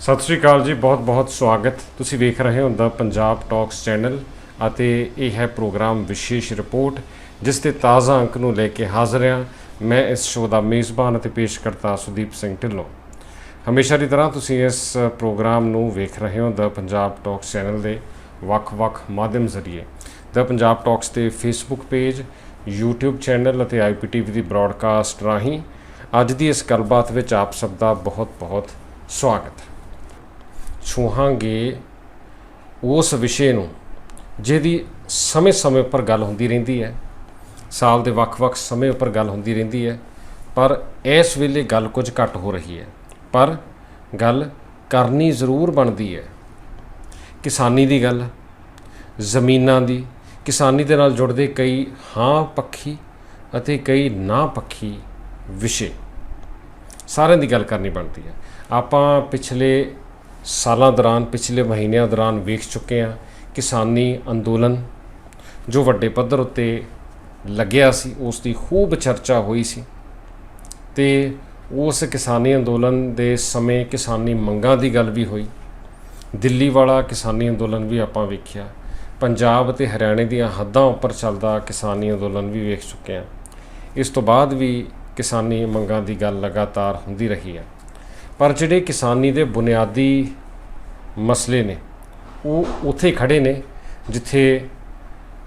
ਸਤਿ ਸ਼੍ਰੀ ਅਕਾਲ ਜੀ, ਬਹੁਤ ਬਹੁਤ ਸਵਾਗਤ। ਤੁਸੀਂ ਵੇਖ ਰਹੇ ਹੋ ਦਾ ਪੰਜਾਬ ਟਾਕਸ ਚੈਨਲ ਅਤੇ ਇਹ ਹੈ ਪ੍ਰੋਗਰਾਮ ਵਿਸ਼ੇਸ਼ ਰਿਪੋਰਟ, ਜਿਸ ਦੇ ਤਾਜ਼ਾ ਅੰਕ ਨੂੰ ਲੈ ਕੇ ਹਾਜ਼ਰ ਹਾਂ ਮੈਂ ਇਸ ਸ਼ੋਅ ਦਾ ਮੇਜ਼ਬਾਨ ਅਤੇ ਪੇਸ਼ਕਰਤਾ ਸੁਦੀਪ ਸਿੰਘ ਢਿੱਲੋਂ। ਹਮੇਸ਼ਾ ਦੀ ਤਰ੍ਹਾਂ ਤੁਸੀਂ ਇਸ ਪ੍ਰੋਗਰਾਮ ਨੂੰ ਵੇਖ ਰਹੇ ਹੋ ਦਾ ਪੰਜਾਬ ਟਾਕਸ ਚੈਨਲ ਦੇ ਵੱਖ-ਵੱਖ ਮਾਧਿਅਮ ਜ਼ਰੀਏ। ਦਾ ਪੰਜਾਬ ਟਾਕਸ ਦੇ ਫੇਸਬੁੱਕ ਪੇਜ, YouTube ਚੈਨਲ ਅਤੇ IPTV ਦੀ ਬ੍ਰਾਡਕਾਸਟ ਰਾਹੀਂ ਅੱਜ ਦੀ ਇਸ ਗੱਲਬਾਤ ਵਿੱਚ ਆਪ ਸਭ ਦਾ ਬਹੁਤ-ਬਹੁਤ ਸਵਾਗਤ। ਛੂਹਾਂਗੇ ਉਸ ਵਿਸ਼ੇ ਨੂੰ, ਜਿਹਦੀ ਸਮੇਂ-ਸਮੇਂ ਉੱਪਰ ਗੱਲ ਹੁੰਦੀ ਰਹਿੰਦੀ ਹੈ। ਸਾਲ ਦੇ ਵੱਖ-ਵੱਖ ਸਮੇਂ ਉੱਪਰ ਗੱਲ ਹੁੰਦੀ ਰਹਿੰਦੀ ਹੈ, ਪਰ ਇਸ ਵੇਲੇ ਗੱਲ ਕੁਝ ਘੱਟ ਹੋ ਰਹੀ ਹੈ। ਪਰ ਗੱਲ ਕਰਨੀ ਜ਼ਰੂਰ ਬਣਦੀ ਹੈ। ਕਿਸਾਨੀ ਦੀ ਗੱਲ, ਜ਼ਮੀਨਾਂ ਦੀ, ਕਿਸਾਨੀ ਦੇ ਨਾਲ ਜੁੜਦੇ ਕਈ ਹਾਂ ਪੱਖੀ ਅਤੇ ਕਈ ਨਾ ਪੱਖੀ ਵਿਸ਼ੇ। ਸਾਰਿਆਂ ਦੀ ਗੱਲ ਕਰਨੀ ਬਣਦੀ ਹੈ। ਆਪਾਂ ਪਿਛਲੇ ਸਾਲਾਂ ਦੌਰਾਨ, ਪਿਛਲੇ ਮਹੀਨਿਆਂ ਦੌਰਾਨ ਵੇਖ ਚੁੱਕੇ ਹਾਂ ਕਿਸਾਨੀ ਅੰਦੋਲਨ ਜੋ ਵੱਡੇ ਪੱਧਰ ਉੱਤੇ ਲੱਗਿਆ ਸੀ, ਉਸ ਦੀ ਖੂਬ ਚਰਚਾ ਹੋਈ ਸੀ ਤੇ ਉਸ ਕਿਸਾਨੀ ਅੰਦੋਲਨ ਦੇ ਸਮੇਂ ਕਿਸਾਨੀ ਮੰਗਾਂ ਦੀ ਗੱਲ ਵੀ ਹੋਈ। ਦਿੱਲੀ ਵਾਲਾ ਕਿਸਾਨੀ ਅੰਦੋਲਨ ਵੀ ਆਪਾਂ ਵੇਖਿਆ। ਪੰਜਾਬ ਅਤੇ ਹਰਿਆਣੇ ਦੀਆਂ ਹੱਦਾਂ ਉੱਪਰ ਚੱਲਦਾ ਕਿਸਾਨੀ ਅੰਦੋਲਨ ਵੀ ਵੇਖ ਚੁੱਕੇ ਹਾਂ। ਇਸ ਤੋਂ ਬਾਅਦ ਵੀ ਕਿਸਾਨੀ ਮੰਗਾਂ ਦੀ ਗੱਲ ਲਗਾਤਾਰ ਹੁੰਦੀ ਰਹੀ ਹੈ। ਪਰ ਜਿਹੜੇ ਕਿਸਾਨੀ ਦੇ ਬੁਨਿਆਦੀ ਮਸਲੇ ਨੇ, ਉਹ ਉੱਥੇ ਖੜੇ ਨੇ, ਜਿੱਥੇ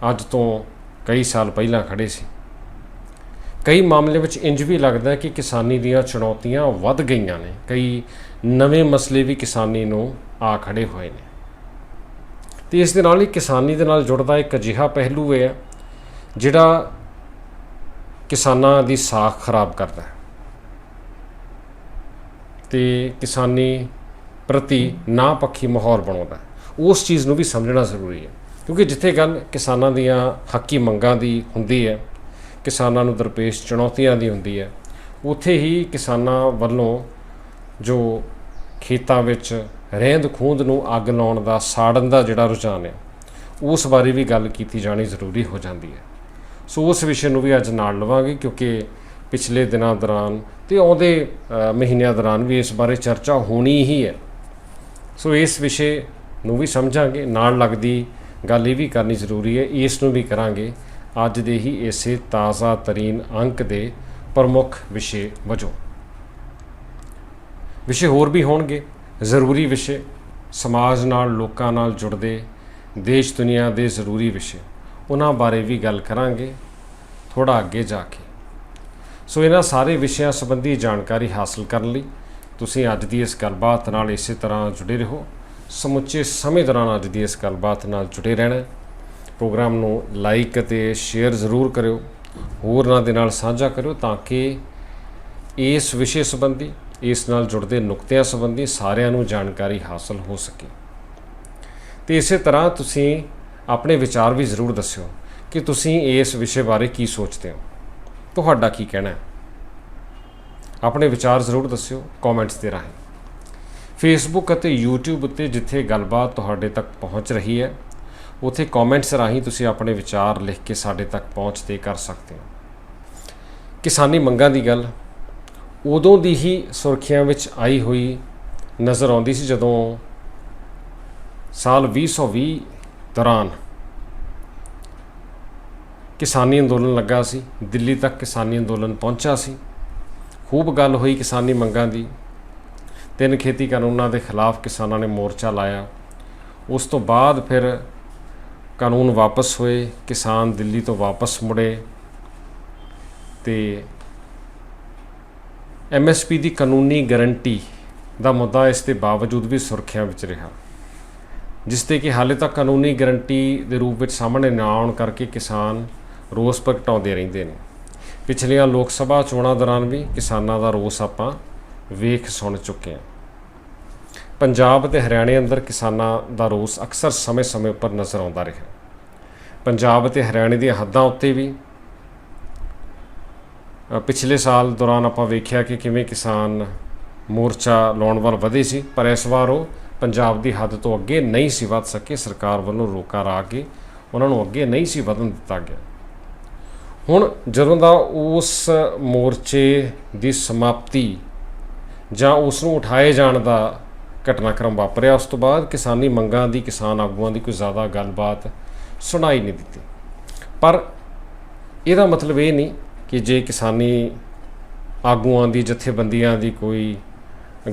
ਅੱਜ ਤੋਂ ਕਈ ਸਾਲ ਪਹਿਲਾਂ ਖੜੇ ਸੀ। ਕਈ ਮਾਮਲੇ ਵਿੱਚ ਇੰਜ ਵੀ ਲੱਗਦਾ ਕਿ ਕਿਸਾਨੀ ਦੀਆਂ ਚੁਣੌਤੀਆਂ ਵੱਧ ਗਈਆਂ ਨੇ। ਕਈ ਨਵੇਂ ਮਸਲੇ ਵੀ ਕਿਸਾਨੀ ਨੂੰ ਆ ਖੜੇ ਹੋਏ ਨੇ। ਤੇ ਇਸ ਦੇ ਨਾਲ ਹੀ ਕਿਸਾਨੀ ਦੇ ਨਾਲ ਜੁੜਦਾ ਇੱਕ ਅਜਿਹਾ ਪਹਿਲੂ ਹੈ, ਜਿਹੜਾ ਕਿਸਾਨਾਂ ਦੀ ਸਾਖ ਖਰਾਬ ਕਰਦਾ ਹੈ। ਤੇ ਕਿਸਾਨੀ ਪ੍ਰਤੀ ਨਾ ਪੱਖੀ ਮਾਹੌਲ ਬਣਾਉਂਦਾ ਉਸ ਚੀਜ਼ ਨੂੰ ਵੀ ਸਮਝਣਾ ਜ਼ਰੂਰੀ ਹੈ। ਕਿਉਂਕਿ ਜਿੱਥੇ ਗੱਲ ਕਿਸਾਨਾਂ ਦੀਆਂ ਹੱਕੀ ਮੰਗਾਂ ਦੀ ਹੁੰਦੀ ਹੈ, ਕਿਸਾਨਾਂ ਨੂੰ ਦਰਪੇਸ਼ ਚੁਣੌਤੀਆਂ ਦੀ ਹੁੰਦੀ ਹੈ, ਉੱਥੇ ਹੀ ਕਿਸਾਨਾਂ ਵੱਲੋਂ ਜੋ ਖੇਤਾਂ ਵਿੱਚ ਰਹਿੰਦ ਖੂੰਦ ਨੂੰ ਅੱਗ ਲਾਉਣ ਦਾ ਸਾੜਨ ਦਾ ਜਿਹੜਾ ਰੁਝਾਨ ਹੈ, ਉਸ ਬਾਰੇ ਵੀ ਗੱਲ ਕੀਤੀ ਜਾਣੀ ਜ਼ਰੂਰੀ ਹੋ ਜਾਂਦੀ ਹੈ। ਸੋ ਉਸ ਵਿਸ਼ੇ ਨੂੰ ਵੀ ਅੱਜ ਨਾਲ ਲਵਾਂਗੇ ਕਿਉਂਕਿ ਪਿਛਲੇ ਦਿਨਾਂ ਦੌਰਾਨ ਤੇ ਆਉਂਦੇ ਮਹੀਨਿਆਂ ਦੌਰਾਨ ਵੀ ਇਸ ਬਾਰੇ ਚਰਚਾ ਹੋਣੀ ਹੀ ਹੈ। ਸੋ ਇਸ ਵਿਸ਼ੇ ਨੂੰ ਵੀ ਸਮਝਾਂਗੇ, ਨਾਲ ਲੱਗਦੀ ਗੱਲ ਇਹ ਵੀ ਕਰਨੀ ਜ਼ਰੂਰੀ ਹੈ, ਇਸ ਨੂੰ ਵੀ ਕਰਾਂਗੇ। ਅੱਜ ਦੇ ਹੀ ਇਸੇ ਤਾਜ਼ਾ ਤਰੀਨ ਅੰਕ ਦੇ ਪ੍ਰਮੁੱਖ ਵਿਸ਼ੇ ਵਜੋਂ। ਵਿਸ਼ੇ ਹੋਰ ਵੀ ਹੋਣਗੇ, ਜ਼ਰੂਰੀ ਵਿਸ਼ੇ, ਸਮਾਜ ਨਾਲ, ਲੋਕਾਂ ਨਾਲ ਜੁੜਦੇ, ਦੇਸ਼ ਦੁਨੀਆ ਦੇ ਜ਼ਰੂਰੀ ਵਿਸ਼ੇ, ਉਹਨਾਂ ਬਾਰੇ ਵੀ ਗੱਲ ਕਰਾਂਗੇ ਥੋੜਾ ਅੱਗੇ ਜਾ ਕੇ। ਸੋ ਇਹਨਾਂ ਸਾਰੇ ਵਿਸ਼ਿਆਂ ਸੰਬੰਧੀ ਜਾਣਕਾਰੀ ਹਾਸਲ ਕਰਨ ਲਈ ਤੁਸੀਂ ਅੱਜ ਦੀ ਇਸ ਗੱਲਬਾਤ ਨਾਲ ਇਸੇ ਤਰ੍ਹਾਂ ਜੁੜੇ ਰਹੋ। ਸਮੁੱਚੇ ਸਮੇਂ ਦੌਰਾਨ ਅੱਜ ਦੀ ਇਸ ਗੱਲਬਾਤ ਨਾਲ ਜੁੜੇ ਰਹਿਣਾ ਪ੍ਰੋਗਰਾਮ ਨੂੰ ਲਾਈਕ ਅਤੇ ਸ਼ੇਅਰ ਜ਼ਰੂਰ ਕਰਿਓ। ਹੋਰਨਾਂ ਦੇ ਨਾਲ ਸਾਂਝਾ ਕਰਿਓ ਤਾਂ ਕਿ ਇਸ ਵਿਸ਼ੇ ਸੰਬੰਧੀ, ਇਸ ਨਾਲ ਜੁੜਦੇ ਨੁਕਤਿਆਂ ਸੰਬੰਧੀ ਸਾਰਿਆਂ ਨੂੰ ਜਾਣਕਾਰੀ ਹਾਸਲ ਹੋ ਸਕੇ। ਤੇ ਇਸੇ ਤਰ੍ਹਾਂ ਤੁਸੀਂ ਆਪਣੇ ਵਿਚਾਰ ਵੀ ਜ਼ਰੂਰ ਦੱਸਿਓ ਕਿ ਤੁਸੀਂ ਇਸ ਵਿਸ਼ੇ ਬਾਰੇ ਕੀ ਸੋਚਦੇ ਹੋ। ਤੁਹਾਡਾ ਕੀ ਕਹਿਣਾ ਹੈ? ਆਪਣੇ ਵਿਚਾਰ ਜ਼ਰੂਰ ਦੱਸਿਓ ਕਮੈਂਟਸ ਦੇ ਰਾਹੀਂ। ਫੇਸਬੁੱਕ ਅਤੇ YouTube ਉੱਤੇ ਜਿੱਥੇ ਗੱਲਬਾਤ ਤੁਹਾਡੇ ਤੱਕ ਪਹੁੰਚ ਰਹੀ ਹੈ, ਉਥੇ ਕਮੈਂਟਸ ਰਾਹੀਂ ਤੁਸੀਂ ਆਪਣੇ ਵਿਚਾਰ ਲਿਖ ਕੇ ਸਾਡੇ ਤੱਕ ਪਹੁੰਚਦੇ ਕਰ ਸਕਦੇ ਹੋ। ਕਿਸਾਨੀ ਮੰਗਾਂ ਦੀ ਗੱਲ, ਉਦੋਂ ਦੀ ਹੀ ਸੁਰਖੀਆਂ ਵਿੱਚ ਆਈ ਹੋਈ ਨਜ਼ਰ ਆਉਂਦੀ ਸੀ ਜਦੋਂ ਸਾਲ 2020 ਦੌਰਾਨ ਕਿਸਾਨੀ ਅੰਦੋਲਨ ਲੱਗਾ ਸੀ, ਦਿੱਲੀ ਤੱਕ ਕਿਸਾਨੀ ਅੰਦੋਲਨ ਪਹੁੰਚਾ ਸੀ। ਖੂਬ ਗੱਲ ਹੋਈ ਕਿਸਾਨੀ ਮੰਗਾਂ ਦੀ। ਤਿੰਨ ਖੇਤੀ ਕਾਨੂੰਨਾਂ ਦੇ ਖਿਲਾਫ ਕਿਸਾਨਾਂ ਨੇ ਮੋਰਚਾ ਲਾਇਆ। ਉਸ ਤੋਂ ਬਾਅਦ ਫਿਰ ਕਾਨੂੰਨ ਵਾਪਸ ਹੋਏ, ਕਿਸਾਨ ਦਿੱਲੀ ਤੋਂ ਵਾਪਸ ਮੁੜੇ ਤੇ ਐਮਐਸਪੀ ਦੀ ਕਾਨੂੰਨੀ ਗਾਰੰਟੀ ਦਾ ਮੁੱਦਾ ਇਸ ਦੇ ਬਾਵਜੂਦ ਵੀ ਸੁਰਖੀਆਂ ਵਿੱਚ ਰਿਹਾ। ਜਿਸ ਤੇ ਕਿ ਹਾਲੇ ਤੱਕ ਕਾਨੂੰਨੀ ਗਾਰੰਟੀ ਦੇ ਰੂਪ ਵਿੱਚ ਸਾਹਮਣੇ ਨਾ ਆਉਣ ਕਰਕੇ ਕਿਸਾਨ ਰੋਸ ਪ੍ਰਗਟਾਉਂਦੇ ਰਹਿੰਦੇ ਨੇ। ਪਿਛਲੀਆਂ ਲੋਕ ਸਭਾ ਚੋਣਾਂ ਦੌਰਾਨ ਵੀ ਕਿਸਾਨਾਂ ਦਾ ਰੋਸ ਆਪਾਂ ਵੇਖ ਸੁਣ ਚੁੱਕੇ ਹਾਂ। ਪੰਜਾਬ ਤੇ ਹਰਿਆਣੇ ਅੰਦਰ ਕਿਸਾਨਾਂ ਦਾ ਰੋਸ ਅਕਸਰ ਸਮੇਂ-ਸਮੇਂ ਉੱਪਰ ਨਜ਼ਰ ਆਉਂਦਾ ਰਿਹਾ। ਪੰਜਾਬ ਤੇ ਹਰਿਆਣੇ ਦੀਆਂ ਹੱਦਾਂ ਉੱਤੇ ਵੀ ਪਿਛਲੇ ਸਾਲ ਦੌਰਾਨ ਆਪਾਂ ਵੇਖਿਆ ਕਿ ਕਿਵੇਂ ਕਿਸਾਨ ਮੋਰਚਾ ਲਾਉਣ ਵੱਲ ਵਧੇ ਸੀ, ਪਰ ਇਸ ਵਾਰ ਉਹ ਪੰਜਾਬ ਦੀ ਹੱਦ ਤੋਂ ਅੱਗੇ ਨਹੀਂ ਸੀ ਵੱਧ ਸਕੇ। ਸਰਕਾਰ ਵੱਲੋਂ ਰੋਕਾ ਰਾ ਕੇ ਉਹਨਾਂ ਨੂੰ ਅੱਗੇ ਨਹੀਂ ਸੀ ਵਧਣ ਦਿੱਤਾ ਗਿਆ। ਹੁਣ ਜਦੋਂ ਦਾ ਉਸ ਮੋਰਚੇ ਦੀ ਸਮਾਪਤੀ ਜਾਂ ਉਸ ਨੂੰ ਉਠਾਏ ਜਾਣ ਦਾ ਘਟਨਾਕ੍ਰਮ ਵਾਪਰਿਆ, ਉਸ ਤੋਂ ਬਾਅਦ ਕਿਸਾਨੀ ਮੰਗਾਂ ਦੀ, ਕਿਸਾਨ ਆਗੂਆਂ ਦੀ ਕੋਈ ਜ਼ਿਆਦਾ ਗੱਲਬਾਤ ਸੁਣਾਈ ਨਹੀਂ ਦਿੱਤੀ। ਪਰ ਇਹਦਾ ਮਤਲਬ ਇਹ ਨਹੀਂ ਕਿ ਜੇ ਕਿਸਾਨੀ ਆਗੂਆਂ ਦੀ, ਜਥੇਬੰਦੀਆਂ ਦੀ ਕੋਈ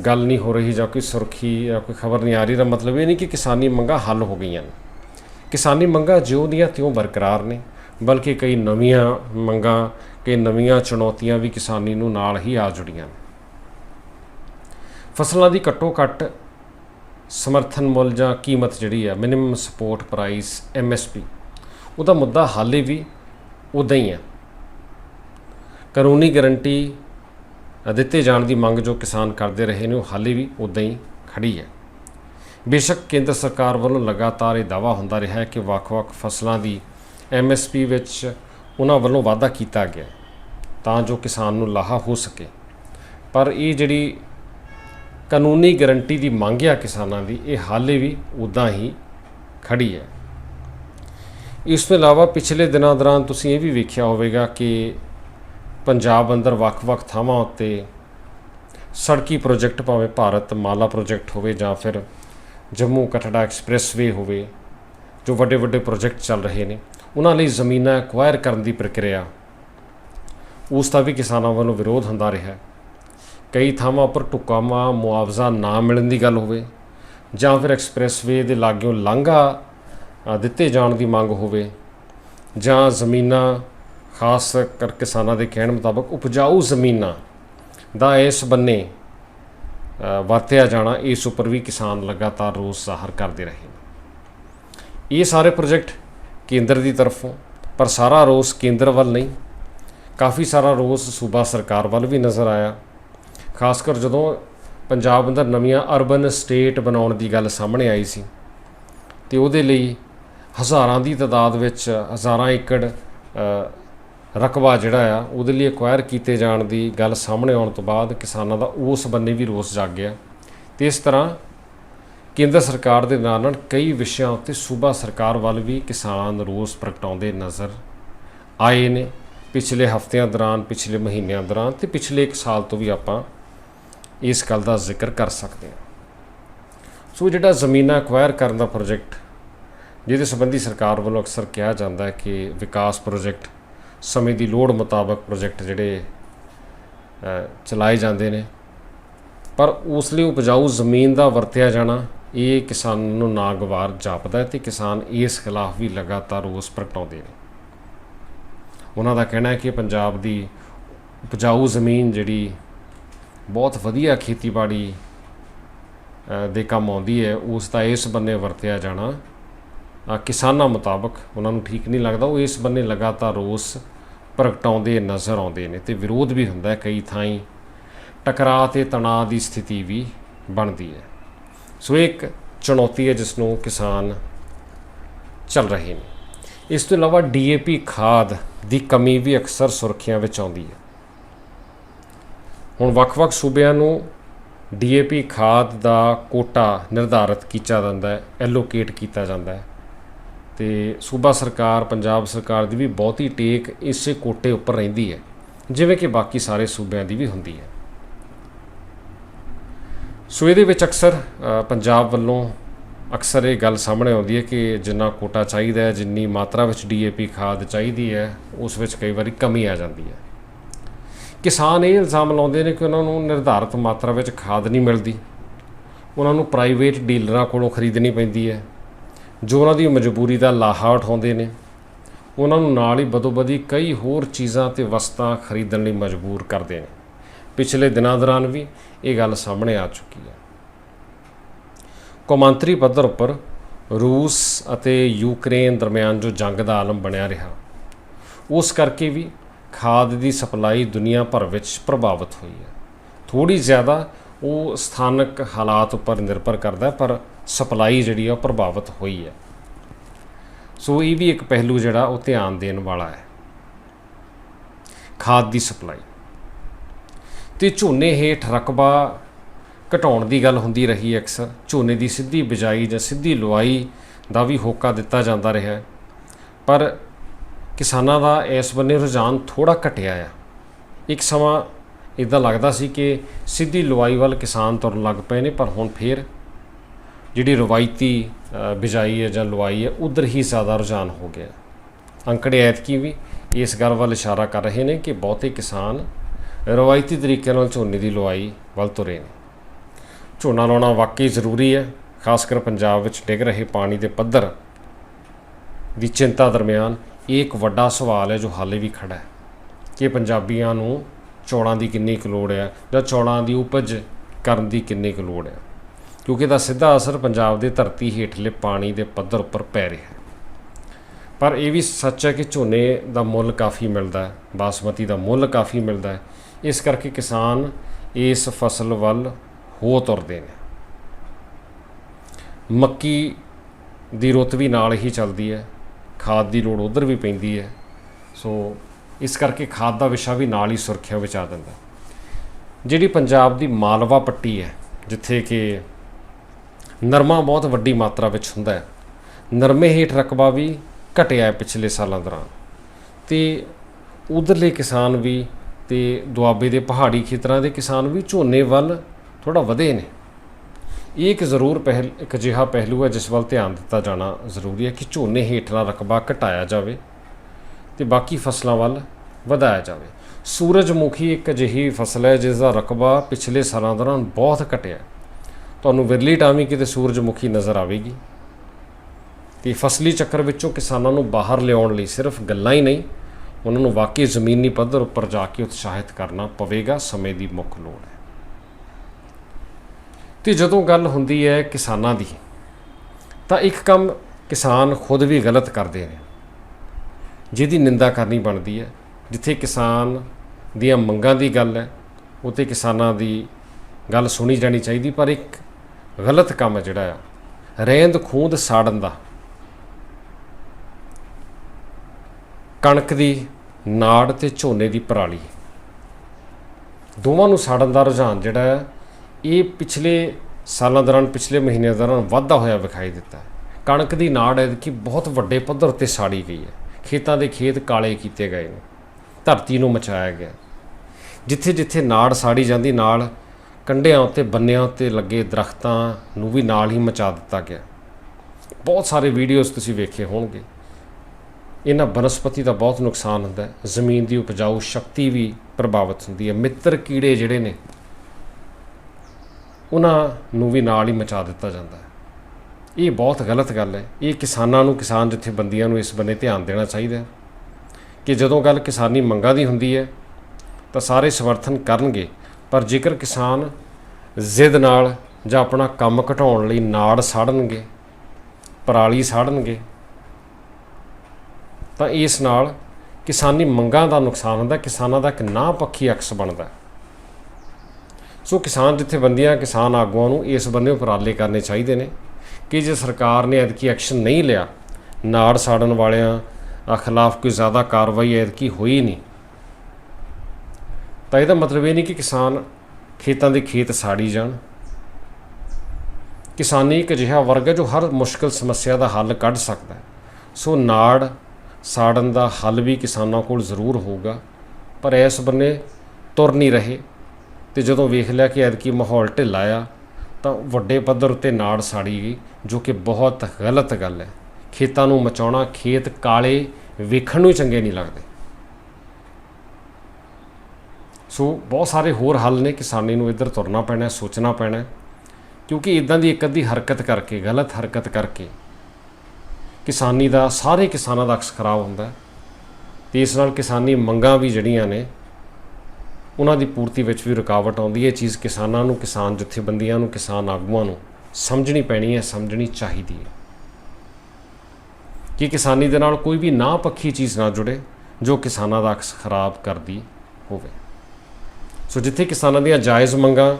ਗੱਲ ਨਹੀਂ ਹੋ ਰਹੀ ਜਾਂ ਕੋਈ ਸੁਰਖੀ ਜਾਂ ਕੋਈ ਖਬਰ ਨਹੀਂ ਆ ਰਹੀ ਦਾ ਮਤਲਬ ਇਹ ਨਹੀਂ ਕਿ ਕਿਸਾਨੀ ਮੰਗਾਂ ਹੱਲ ਹੋ ਗਈਆਂ ਨੇ। ਕਿਸਾਨੀ ਮੰਗਾਂ ਜਿਉਂ ਦੀਆਂ ਤਿਉਂ ਬਰਕਰਾਰ ਨੇ। ਬਲਕਿ ਕਈ ਨਵੀਆਂ ਮੰਗਾਂ, ਕਈ ਨਵੀਆਂ ਚੁਣੌਤੀਆਂ ਵੀ ਕਿਸਾਨੀ ਨੂੰ ਨਾਲ ਹੀ ਆ ਜੁੜੀਆਂ। ਫਸਲਾਂ ਦੀ ਘੱਟੋ ਘੱਟ ਸਮਰਥਨ ਮੁੱਲ ਜਾਂ ਕੀਮਤ ਜਿਹੜੀ ਆ ਮਿਨੀਮਮ ਸਪੋਰਟ ਪ੍ਰਾਈਸ ਐਮਐਸਪੀ ਉਹਦਾ ਮੁੱਦਾ ਹਾਲੇ ਵੀ ਉਦਾਂ ਹੀ ਹੈ ਕਾਨੂੰਨੀ ਗਾਰੰਟੀ ਦਿੱਤੇ ਜਾਣ ਦੀ ਮੰਗ ਜੋ ਕਿਸਾਨ ਕਰਦੇ ਰਹੇ ਨੇ, ਉਹ ਹਾਲੇ ਵੀ ਉਦਾਂ ਹੀ ਖੜੀ ਹੈ। ਬੇਸ਼ੱਕ ਕੇਂਦਰ ਸਰਕਾਰ ਵੱਲੋਂ ਲਗਾਤਾਰ ਇਹ ਦਾਵਾ ਹੁੰਦਾ ਰਿਹਾ ਹੈ ਕਿ ਵੱਖ-ਵੱਖ ਫਸਲਾਂ ਦੀ ਐਮਐਸਪੀ ਵਿੱਚ ਉਹਨਾਂ ਵੱਲੋਂ ਵਾਅਦਾ ਕੀਤਾ ਗਿਆ ਤਾਂ ਜੋ ਕਿਸਾਨ ਨੂੰ ਲਾਹਾ ਹੋ ਸਕੇ। ਪਰ ਇਹ ਜਿਹੜੀ ਕਾਨੂੰਨੀ ਗਾਰੰਟੀ ਦੀ ਮੰਗ ਆ ਕਿਸਾਨਾਂ ਦੀ, ਇਹ ਹਾਲੇ ਵੀ ਉਦਾਂ ਹੀ ਖੜੀ ਹੈ। ਇਸ ਤੋਂ ਇਲਾਵਾ ਪਿਛਲੇ ਦਿਨਾਂ ਦੌਰਾਨ ਤੁਸੀਂ ਇਹ ਵੀ ਵੇਖਿਆ ਹੋਵੇਗਾ ਕਿ ਪੰਜਾਬ ਅੰਦਰ ਵੱਖ-ਵੱਖ ਥਾਵਾਂ ਉੱਤੇ ਸੜਕੀ ਪ੍ਰੋਜੈਕਟ ਭਾਵੇਂ ਭਾਰਤ ਮਾਲਾ ਪ੍ਰੋਜੈਕਟ ਹੋਵੇ ਜਾਂ ਫਿਰ ਜੰਮੂ ਕਟੜਾ ਐਕਸਪ੍ਰੈਸਵੇ ਹੋਵੇ, ਜੋ ਵੱਡੇ ਵੱਡੇ ਪ੍ਰੋਜੈਕਟ ਚੱਲ ਰਹੇ ਨੇ ਉਹਨਾਂ ਲਈ ਜ਼ਮੀਨਾਂ ਐਕਵਾਇਰ ਕਰਨ ਦੀ ਪ੍ਰਕਿਰਿਆ। ਉਸ ਦਾ ਵੀ ਕਿਸਾਨਾਂ ਵੱਲੋਂ ਵਿਰੋਧ ਹੁੰਦਾ ਰਿਹਾ। ਕਈ ਥਾਵਾਂ ਉੱਪਰ ਟੁਕਾਮਾ ਮੁਆਵਜ਼ਾ ਨਾ ਮਿਲਣ ਦੀ ਗੱਲ ਹੋਵੇ ਜਾਂ ਫਿਰ ਐਕਸਪ੍ਰੈਸਵੇ ਦੇ ਲਾਗਿਓਂ ਲਾਂਘਾ ਦਿੱਤੇ ਜਾਣ ਦੀ ਮੰਗ ਹੋਵੇ ਜਾਂ ਜ਼ਮੀਨਾਂ, ਖਾਸ ਕਰ ਕਿਸਾਨਾਂ ਦੇ ਕਹਿਣ ਮੁਤਾਬਕ ਉਪਜਾਊ ਜ਼ਮੀਨਾਂ ਦਾ ਇਸ ਬੰਨੇ ਵਰਤਿਆ ਜਾਣਾ, ਇਸ ਉੱਪਰ ਵੀ ਕਿਸਾਨ ਲਗਾਤਾਰ ਰੋਸ ਜ਼ਾਹਰ ਕਰਦੇ ਰਹੇ ਨੇ। ਇਹ ਸਾਰੇ ਪ੍ਰੋਜੈਕਟ ਕੇਂਦਰ ਦੀ ਤਰਫੋਂ, ਪਰ ਸਾਰਾ ਰੋਸ ਕੇਂਦਰ ਵੱਲ ਨਹੀਂ। ਕਾਫੀ ਸਾਰਾ ਰੋਸ ਸੂਬਾ ਸਰਕਾਰ ਵੱਲ ਵੀ ਨਜ਼ਰ ਆਇਆ। ਖਾਸ ਕਰ ਜਦੋਂ ਪੰਜਾਬ ਅੰਦਰ ਨਵੀਆਂ ਅਰਬਨ ਸਟੇਟ ਬਣਾਉਣ ਦੀ ਗੱਲ ਸਾਹਮਣੇ ਆਈ ਸੀ, ਤੇ ਉਹਦੇ ਲਈ ਹਜ਼ਾਰਾਂ ਦੀ ਤਾਦਾਦ ਵਿੱਚ ਹਜ਼ਾਰਾਂ ਏਕੜ ਰਕਬਾ ਜਿਹੜਾ ਆ, ਉਹਦੇ ਲਈ ਐਕਵਾਇਰ ਕੀਤੇ ਜਾਣ ਦੀ ਗੱਲ ਸਾਹਮਣੇ ਆਉਣ ਤੋਂ ਬਾਅਦ ਕਿਸਾਨਾਂ ਦਾ ਉਸ ਬੰਨੇ ਵੀ ਰੋਸ ਜਾਗ ਗਿਆ। ਤੇ ਇਸ ਤਰ੍ਹਾਂ ਕੇਂਦਰ ਸਰਕਾਰ ਦੇ ਨਾਲ ਨਾਲ ਕਈ ਵਿਸ਼ਿਆਂ ਉੱਤੇ ਸੂਬਾ ਸਰਕਾਰ ਵੱਲ ਵੀ ਕਿਸਾਨ ਰੋਸ ਪ੍ਰਗਟਾਉਂਦੇ ਨਜ਼ਰ ਆਏ ਨੇ। ਪਿਛਲੇ ਹਫ਼ਤਿਆਂ ਦੌਰਾਨ, ਪਿਛਲੇ ਮਹੀਨਿਆਂ ਦੌਰਾਨ ਤੇ ਪਿਛਲੇ 1 ਸਾਲ ਤੋਂ ਵੀ ਆਪਾਂ ਇਸ ਗੱਲ ਦਾ ਜ਼ਿਕਰ ਕਰ ਸਕਦੇ ਹਾਂ। ਸੋ ਜਿਹੜਾ ਜ਼ਮੀਨਾਂ ਐਕਵਾਇਰ ਕਰਨ ਦਾ ਪ੍ਰੋਜੈਕਟ ਜਿਹਦੇ ਸੰਬੰਧੀ ਸਰਕਾਰ ਵੱਲੋਂ ਅਕਸਰ ਕਿਹਾ ਜਾਂਦਾ ਹੈ ਕਿ ਵਿਕਾਸ ਪ੍ਰੋਜੈਕਟ ਸਮੇਂ ਦੀ ਲੋੜ ਮੁਤਾਬਕ ਪ੍ਰੋਜੈਕਟ ਜਿਹੜੇ ਚਲਾਏ ਜਾਂਦੇ ਨੇ। ਪਰ ਉਸ ਲਈ ਉਪਜਾਊ ਜ਼ਮੀਨ ਦਾ ਵਰਤਿਆ ਜਾਣਾ ਇਹ ਕਿਸਾਨ ਨੂੰ ਨਾਗਵਾਰ ਜਾਪਦਾ ਹੈ ਤੇ ਕਿਸਾਨ ਇਸ ਖਿਲਾਫ ਵੀ ਲਗਾਤਾਰ ਰੋਸ ਪ੍ਰਗਟਾਉਂਦੇ ਨੇ। ਉਹਨਾਂ ਦਾ ਕਹਿਣਾ ਹੈ ਕਿ ਪੰਜਾਬ ਦੀ ਉਪਜਾਊ ਜ਼ਮੀਨ ਜਿਹੜੀ ਬਹੁਤ ਵਧੀਆ ਖੇਤੀਬਾੜੀ ਦੇ ਕੰਮ ਆਉਂਦੀ ਹੈ, ਉਸ ਦਾ ਇਸ ਬੰਨੇ ਵਰਤਿਆ ਜਾਣਾ। ਕਿਸਾਨਾਂ ਮੁਤਾਬਕ ਉਹਨਾਂ ਨੂੰ ਠੀਕ ਨਹੀਂ ਲੱਗਦਾ, ਉਹ ਇਸ ਬੰਨੇ ਲਗਾਤਾਰ ਰੋਸ ਪ੍ਰਗਟਾਉਂਦੇ ਨਜ਼ਰ ਆਉਂਦੇ ਨੇ ਤੇ ਵਿਰੋਧ ਵੀ ਹੁੰਦਾ ਹੈ, ਕਈ ਥਾਈਂ ਟਕਰਾਅ ਤੇ ਤਣਾਅ ਦੀ ਸਥਿਤੀ ਵੀ ਬਣਦੀ ਹੈ। ਸੋ ਇਹ ਇੱਕ ਚੁਣੌਤੀ ਹੈ ਜਿਸ ਨੂੰ ਕਿਸਾਨ ਚੱਲ ਰਹੇ ਨੇ। ਇਸ ਤੋਂ ਇਲਾਵਾ ਡੀਏਪੀ ਖਾਦ ਦੀ ਕਮੀ ਵੀ ਅਕਸਰ ਸੁਰਖੀਆਂ ਵਿੱਚ ਆਉਂਦੀ ਹੈ। ਹੁਣ ਵੱਖ-ਵੱਖ ਸੂਬਿਆਂ ਨੂੰ ਡੀਏਪੀ ਖਾਦ ਦਾ ਕੋਟਾ ਨਿਰਧਾਰਤ ਕੀਤਾ ਜਾਂਦਾ ਹੈ ਐਲੋਕੇਟ ਕੀਤਾ ਜਾਂਦਾ ਹੈ। ਤੇ ਸੂਬਾ ਸਰਕਾਰ, ਪੰਜਾਬ ਸਰਕਾਰ ਦੀ ਵੀ ਬਹੁਤੀ ਟੇਕ ਇਸੇ ਕੋਟੇ ਉੱਪਰ ਰਹਿੰਦੀ ਹੈ, ਜਿਵੇਂ ਕਿ ਬਾਕੀ ਸਾਰੇ ਸੂਬਿਆਂ ਦੀ ਵੀ ਹੁੰਦੀ ਹੈ। ਸੋ ਇਹਦੇ ਵਿੱਚ ਅਕਸਰ ਪੰਜਾਬ ਵੱਲੋਂ ਅਕਸਰ ਇਹ ਗੱਲ ਸਾਹਮਣੇ ਆਉਂਦੀ ਹੈ ਕਿ ਜਿੰਨਾ ਕੋਟਾ ਚਾਹੀਦਾ ਹੈ, ਜਿੰਨੀ ਮਾਤਰਾ ਵਿੱਚ ਡੀਏਪੀ ਖਾਦ ਚਾਹੀਦੀ ਹੈ, ਉਸ ਵਿੱਚ ਕਈ ਵਾਰੀ ਕਮੀ ਆ ਜਾਂਦੀ ਹੈ। ਕਿਸਾਨ ਇਹ ਇਲਜ਼ਾਮ ਲਾਉਂਦੇ ਨੇ ਕਿ ਉਹਨਾਂ ਨੂੰ ਨਿਰਧਾਰਤ ਮਾਤਰਾ ਵਿੱਚ ਖਾਦ ਨਹੀਂ ਮਿਲਦੀ। ਉਹਨਾਂ ਨੂੰ ਪ੍ਰਾਈਵੇਟ ਡੀਲਰਾਂ ਕੋਲੋਂ ਖਰੀਦਣੀ ਪੈਂਦੀ ਹੈ, ਜੋ ਉਹਨਾਂ ਦੀ ਮਜਬੂਰੀ ਦਾ ਲਾਹਾ ਉਠਾਉਂਦੇ ਨੇ। ਉਹਨਾਂ ਨੂੰ ਨਾਲ ਹੀ ਬਦੋਬਦੀ ਕਈ ਹੋਰ ਚੀਜ਼ਾਂ ਤੇ ਵਸਤਾਂ ਖਰੀਦਣ ਲਈ ਮਜਬੂਰ ਕਰਦੇ ਨੇ। ਪਿਛਲੇ ਦਿਨਾਂ ਦੌਰਾਨ ਵੀ ਇਹ ਗੱਲ ਸਾਹਮਣੇ ਆ ਚੁੱਕੀ ਹੈ। ਕੌਮਾਂਤਰੀ ਪੱਧਰ ਉੱਪਰ ਰੂਸ ਅਤੇ ਯੂਕਰੇਨ ਦਰਮਿਆਨ ਜੋ ਜੰਗ ਦਾ ਆਲਮ ਬਣਿਆ ਰਿਹਾ, ਉਸ ਕਰਕੇ ਵੀ ਖਾਦ ਦੀ ਸਪਲਾਈ ਦੁਨੀਆ ਭਰ ਵਿੱਚ ਪ੍ਰਭਾਵਿਤ ਹੋਈ ਹੈ। ਥੋੜੀ ਜ਼ਿਆਦਾ ਉਹ ਸਥਾਨਕ ਹਾਲਾਤ ਉੱਪਰ ਨਿਰਭਰ ਕਰਦਾ ਪਰ ਸਪਲਾਈ ਜਿਹੜੀ ਆ ਉਹ ਪ੍ਰਭਾਵਿਤ ਹੋਈ ਹੈ। ਸੋ ਇਹ ਵੀ ਇੱਕ ਪਹਿਲੂ ਜਿਹੜਾ ਉਹ ਧਿਆਨ ਦੇਣ ਵਾਲਾ ਹੈ। ਖਾਦ ਦੀ ਸਪਲਾਈ। ਤੇ ਝੋਨੇ ਹੇਠ ਰਕਬਾ ਘਟਾਉਣ ਦੀ ਗੱਲ ਹੁੰਦੀ ਰਹੀ ਅਕਸਰ। ਝੋਨੇ ਦੀ ਸਿੱਧੀ ਬਿਜਾਈ ਜਾਂ ਸਿੱਧੀ ਲੁਆਈ ਦਾ ਵੀ ਹੋਕਾ ਦਿੱਤਾ ਜਾਂਦਾ ਰਿਹਾ ਹੈ। ਪਰ ਕਿਸਾਨਾਂ ਦਾ ਇਸ ਬੰਨੇ ਰੁਝਾਨ ਥੋੜਾ ਘਟਿਆ ਆ। ਇੱਕ ਸਮਾਂ ਇਦਾਂ ਲੱਗਦਾ ਸੀ ਕਿ ਸਿੱਧੀ ਲੁਆਈ ਵੱਲ ਕਿਸਾਨ ਤੁਰਨ ਲੱਗ ਪਏ ਨੇ, ਪਰ ਹੁਣ ਫੇਰ ਜਿਹੜੀ ਰਵਾਇਤੀ ਬਿਜਾਈ ਹੈ ਜਾਂ ਲੁਆਈ ਹੈ, ਉਧਰ ਹੀ ਜ਼ਿਆਦਾ ਰੁਝਾਨ ਹੋ ਗਿਆ। ਅੰਕੜੇ ਐਤਕੀ ਵੀ ਇਸ ਗੱਲ ਵੱਲ ਇਸ਼ਾਰਾ ਕਰ ਰਹੇ ਨੇ ਕਿ ਬਹੁਤੇ ਕਿਸਾਨ ਰਵਾਇਤੀ ਤਰੀਕੇ ਨਾਲ ਝੋਨੇ ਦੀ ਲਵਾਈ ਵੱਲ ਤੁਰੇ ਨੇ। ਝੋਨਾ ਲਾਉਣਾ ਵਾਕਈ ਜ਼ਰੂਰੀ ਹੈ, ਖਾਸ ਕਰ ਪੰਜਾਬ ਵਿੱਚ ਡਿੱਗ ਰਹੇ ਪਾਣੀ ਦੇ ਪੱਧਰ ਦੀ ਚਿੰਤਾ ਦਰਮਿਆਨ ਇਹ ਇੱਕ ਵੱਡਾ ਸਵਾਲ ਹੈ ਜੋ ਹਾਲੇ ਵੀ ਖੜਾ ਹੈ ਕਿ ਪੰਜਾਬੀਆਂ ਨੂੰ ਚੌਲਾਂ ਦੀ ਕਿੰਨੀ ਕੁ ਲੋੜ ਹੈ ਜਾਂ ਚੌਲਾਂ ਦੀ ਉਪਜ ਕਰਨ ਦੀ ਕਿੰਨੀ ਕੁ ਲੋੜ ਹੈ। ਕਿਉਂਕਿ ਇਹਦਾ ਸਿੱਧਾ ਅਸਰ ਪੰਜਾਬ ਦੇ ਧਰਤੀ ਹੇਠਲੇ ਪਾਣੀ ਦੇ ਪੱਧਰ ਉੱਪਰ ਪੈ ਰਿਹਾ ਹੈ। ਪਰ ਇਹ ਵੀ ਸੱਚ ਹੈ ਕਿ ਝੋਨੇ ਦਾ ਮੁੱਲ ਕਾਫੀ ਮਿਲਦਾ ਹੈ, ਬਾਸਮਤੀ ਦਾ ਮੁੱਲ ਕਾਫੀ ਮਿਲਦਾ ਹੈ। ਇਸ ਕਰਕੇ ਕਿਸਾਨ ਇਸ ਫਸਲ ਵੱਲ ਹੋ ਤੁਰਦੇ ਨੇ। ਮੱਕੀ ਦੀ ਰੁੱਤ ਵੀ ਨਾਲ ਹੀ ਚੱਲਦੀ ਹੈ, ਖਾਦ ਦੀ ਲੋੜ ਉਧਰ ਵੀ ਪੈਂਦੀ ਹੈ। ਸੋ ਇਸ ਕਰਕੇ ਖਾਦ ਦਾ ਵਿਸ਼ਾ ਵੀ ਨਾਲ ਹੀ ਸੁਰੱਖਿਆ ਵਿੱਚ ਆ ਜਾਂਦਾ ਜਿਹੜੀ ਪੰਜਾਬ ਦੀ ਮਾਲਵਾ ਪੱਟੀ ਹੈ, ਜਿੱਥੇ ਕਿ ਨਰਮਾ ਬਹੁਤ ਵੱਡੀ ਮਾਤਰਾ ਵਿੱਚ ਹੁੰਦਾ ਹੈ, ਨਰਮੇ ਹੇਠ ਰਕਬਾ ਵੀ ਘਟਿਆ ਹੈ ਪਿਛਲੇ ਸਾਲਾਂ ਦੌਰਾਨ। ਤੇ ਉਧਰਲੇ ਕਿਸਾਨ ਵੀ ਤੇ ਦੁਆਬੇ ਦੇ ਪਹਾੜੀ ਖੇਤਰਾਂ ਦੇ ਕਿਸਾਨ ਵੀ ਝੋਨੇ ਵੱਲ ਥੋੜਾ ਵਧੇ ਨੇ। ਇਹ ਇੱਕ ਜ਼ਰੂਰ ਪਹਿਲ, ਇੱਕ ਅਜਿਹਾ ਪਹਿਲੂ ਹੈ ਜਿਸ ਵੱਲ ਧਿਆਨ ਦਿੱਤਾ ਜਾਣਾ ਜ਼ਰੂਰੀ ਹੈ ਕਿ ਝੋਨੇ ਹੇਠਲਾ ਰਕਬਾ ਘਟਾਇਆ ਜਾਵੇ ਤੇ ਬਾਕੀ ਫਸਲਾਂ ਵੱਲ ਵਧਾਇਆ ਜਾਵੇ। ਸੂਰਜਮੁਖੀ ਇੱਕ ਅਜਿਹੀ ਫਸਲ ਹੈ ਜਿਸ ਦਾ ਰਕਬਾ ਪਿਛਲੇ ਸਾਲਾਂ ਦੌਰਾਨ ਬਹੁਤ ਘਟਿਆ ਤੁਹਾਨੂੰ ਵਿਰਲੀ ਟਾਮੀ ਕਿਤੇ ਸੂਰਜਮੁਖੀ ਨਜ਼ਰ ਆਵੇਗੀ। ਤੇ ਫਸਲੀ ਚੱਕਰ ਵਿੱਚੋਂ ਕਿਸਾਨਾਂ ਨੂੰ ਬਾਹਰ ਲਿਆਉਣ ਲਈ ਸਿਰਫ ਗੱਲਾਂ ਹੀ ਨਹੀਂ, ਉਹਨਾਂ ਨੂੰ ਵਾਕਈ ਜ਼ਮੀਨੀ ਪੱਧਰ ਉੱਪਰ ਜਾ ਕੇ ਉਤਸ਼ਾਹਿਤ ਕਰਨਾ ਪਵੇਗਾ, ਸਮੇਂ ਦੀ ਮੁੱਖ ਲੋੜ ਹੈ। ਤੇ ਜਦੋਂ ਗੱਲ ਹੁੰਦੀ ਹੈ ਕਿਸਾਨਾਂ ਦੀ, ਤਾਂ ਇੱਕ ਕੰਮ ਕਿਸਾਨ ਖੁਦ ਵੀ ਗਲਤ ਕਰਦੇ ਨੇ। ਜਿਹਦੀ ਨਿੰਦਾ ਕਰਨੀ ਬਣਦੀ ਹੈ, ਜਿੱਥੇ ਕਿਸਾਨ ਦੀਆਂ ਮੰਗਾਂ ਦੀ ਗੱਲ ਹੈ, ਉੱਥੇ ਕਿਸਾਨਾਂ ਦੀ ਗੱਲ ਸੁਣੀ ਜਾਣੀ ਚਾਹੀਦੀ, ਪਰ ਇੱਕ ਗਲਤ ਕੰਮ ਹੈ ਜਿਹੜਾ ਆ ਰਹਿੰਦ ਖੂੰਦ ਸਾੜਨ ਦਾ ਕਣਕ ਦੀ, ਨਾੜ ਤੇ ਝੋਨੇ ਦੀ ਪਰਾਲੀ। ਦੋਵਾਂ ਨੂੰ ਸਾੜਨ ਦਾ ਰੁਝਾਨ ਜਿਹੜਾ ਹੈ, ਇਹ ਪਿਛਲੇ ਸਾਲਾਂ ਦੌਰਾਨ, ਪਿਛਲੇ ਮਹੀਨਿਆਂ ਦੌਰਾਨ ਵਾਧਾ ਹੋਇਆ ਵਿਖਾਈ ਦਿੱਤਾ ਕਣਕ ਦੀ, ਨਾੜ ਐਤਕੀ ਬਹੁਤ ਵੱਡੇ ਪੱਧਰ ਉੱਤੇ ਸਾੜੀ ਗਈ ਹੈ। ਖੇਤਾਂ ਦੇ ਖੇਤ ਕਾਲੇ ਕੀਤੇ ਗਏ ਨੇ। ਧਰਤੀ ਨੂੰ ਮਚਾਇਆ ਗਿਆ। ਜਿੱਥੇ ਜਿੱਥੇ ਨਾੜ ਸਾੜੀ ਜਾਂਦੀ, ਨਾਲ ਕੰਢਿਆਂ ਉੱਤੇ, ਬੰਨਿਆਂ ਉੱਤੇ ਲੱਗੇ ਦਰਖਤਾਂ ਨੂੰ ਵੀ ਨਾਲ ਹੀ ਮਚਾ ਦਿੱਤਾ ਗਿਆ। ਬਹੁਤ ਸਾਰੇ ਵੀਡੀਓਜ਼ ਤੁਸੀਂ ਵੇਖੇ ਹੋਣਗੇ। ਇਹਨਾਂ ਬਨਸਪਤੀ ਦਾ ਬਹੁਤ ਨੁਕਸਾਨ ਹੁੰਦਾ ਹੈ। ਜ਼ਮੀਨ ਦੀ ਉਪਜਾਊ ਸ਼ਕਤੀ ਵੀ ਪ੍ਰਭਾਵਿਤ ਹੁੰਦੀ ਹੈ। ਮਿੱਤਰ ਕੀੜੇ ਜਿਹੜੇ ਨੇ, ਉਹਨਾਂ ਨੂੰ ਵੀ ਨਾਲ ਹੀ ਮਚਾ ਦਿੱਤਾ ਜਾਂਦਾ ਹੈ। ਇਹ ਬਹੁਤ ਗਲਤ ਗੱਲ ਹੈ। ਇਹ ਕਿਸਾਨਾਂ ਨੂੰ, ਕਿਸਾਨ ਜਥੇਬੰਦੀਆਂ ਨੂੰ ਇਸ ਬੰਨੇ ਧਿਆਨ ਦੇਣਾ ਚਾਹੀਦਾ ਹੈ ਕਿ ਜਦੋਂ ਗੱਲ ਕਿਸਾਨੀ ਮੰਗਾਂ ਦੀ ਹੁੰਦੀ ਹੈ, ਤਾਂ ਸਾਰੇ ਸਮਰਥਨ ਕਰਨਗੇ। ਪਰ ਜੇਕਰ ਕਿਸਾਨ ਜ਼ਿੱਦ ਨਾਲ ਜਾਂ ਆਪਣਾ ਕੰਮ ਘਟਾਉਣ ਲਈ ਨਾੜ ਸਾੜਨਗੇ, ਪਰਾਲੀ ਸਾੜਨਗੇ ਤਾਂ ਇਸ ਨਾਲ ਕਿਸਾਨੀ ਮੰਗਾਂ ਦਾ ਨੁਕਸਾਨ ਹੁੰਦਾ, ਕਿਸਾਨਾਂ ਦਾ ਇੱਕ ਨਾ ਪੱਖੀ ਅਕਸ ਬਣਦਾ। ਸੋ ਕਿਸਾਨ ਜਥੇਬੰਦੀਆਂ, ਕਿਸਾਨ ਆਗੂਆਂ ਨੂੰ ਇਸ ਬੰਦੇ ਉਪਰਾਲੇ ਕਰਨੇ ਚਾਹੀਦੇ ਨੇ ਕਿ ਜੇ ਸਰਕਾਰ ਨੇ ਐਤਕੀ ਐਕਸ਼ਨ ਨਹੀਂ ਲਿਆ, ਨਾੜ ਸਾੜਨ ਵਾਲਿਆਂ ਖਿਲਾਫ ਕੋਈ ਜ਼ਿਆਦਾ ਕਾਰਵਾਈ ਐਤਕੀ ਹੋਈ ਨਹੀਂ। ਤਾਂ ਇਹਦਾ ਮਤਲਬ ਇਹ ਨਹੀਂ ਕਿ ਕਿਸਾਨ ਖੇਤਾਂ ਦੇ ਖੇਤ ਸਾੜੀ ਜਾਣ। ਕਿਸਾਨੀ ਇੱਕ ਅਜਿਹਾ ਵਰਗ ਹੈ ਜੋ ਹਰ ਮੁਸ਼ਕਲ ਸਮੱਸਿਆ ਦਾ ਹੱਲ ਕੱਢ ਸਕਦਾ ਹੈ। ਸੋ ਨਾੜ ਸਾੜਨ ਦਾ ਹੱਲ ਵੀ ਕਿਸਾਨਾਂ ਕੋਲ ਜ਼ਰੂਰ ਹੋਊਗਾ, ਪਰ ਇਸ ਬੰਨੇ ਤੁਰ ਨਹੀਂ ਰਹੇ ਤੇ ਜਦੋਂ ਵੇਖ ਲਿਆ ਕਿ ਐਤਕੀ ਮਾਹੌਲ ਢਿੱਲਾ ਆ ਤਾਂ ਵੱਡੇ ਪੱਧਰ ਉੱਤੇ ਨਾੜ ਸਾੜੀ ਗਈ, ਜੋ ਕਿ ਬਹੁਤ ਗਲਤ ਗੱਲ ਹੈ। ਖੇਤਾਂ ਨੂੰ ਮਚਾਉਣਾ, ਖੇਤ ਕਾਲੇ ਵੇਖਣ ਨੂੰ ਹੀ ਚੰਗੇ ਨਹੀਂ ਲੱਗਦੇ। ਸੋ ਬਹੁਤ ਸਾਰੇ ਹੋਰ ਹੱਲ ਨੇ, ਕਿਸਾਨੀ ਨੂੰ ਇੱਧਰ ਤੁਰਨਾ ਪੈਣਾ, ਸੋਚਣਾ ਪੈਣਾ, ਕਿਉਂਕਿ ਇਦਾਂ ਦੀ ਇੱਕ ਅੱਧੀ ਹਰਕਤ ਕਰਕੇ, ਗਲਤ ਹਰਕਤ ਕਰਕੇ ਕਿਸਾਨੀ ਦਾ, ਸਾਰੇ ਕਿਸਾਨਾਂ ਦਾ ਅਕਸ ਖਰਾਬ ਹੁੰਦਾ ਹੈ। ਤੇ ਇਸ ਨਾਲ ਕਿਸਾਨੀ ਮੰਗਾਂ ਵੀ ਜਿਹੜੀਆਂ ਨੇ, ਉਹਨਾਂ ਦੀ ਪੂਰਤੀ ਵਿੱਚ ਵੀ ਰੁਕਾਵਟ ਆਉਂਦੀ ਹੈ। ਇਹ ਚੀਜ਼ ਕਿਸਾਨਾਂ ਨੂੰ, ਕਿਸਾਨ ਜਥੇਬੰਦੀਆਂ ਨੂੰ, ਕਿਸਾਨ ਆਗੂਆਂ ਨੂੰ ਸਮਝਣੀ ਪੈਣੀ ਹੈ, ਸਮਝਣੀ ਚਾਹੀਦੀ ਹੈ। ਕਿ ਕਿਸਾਨੀ ਦੇ ਨਾਲ ਕੋਈ ਵੀ ਨਾ ਪੱਖੀ ਚੀਜ਼ ਨਾ ਜੁੜੇ, ਜੋ ਕਿਸਾਨਾਂ ਦਾ ਅਕਸ ਖਰਾਬ ਕਰਦੀ ਹੋਵੇ। ਸੋ ਜਿੱਥੇ ਕਿਸਾਨਾਂ ਦੀਆਂ ਜਾਇਜ਼ ਮੰਗਾਂ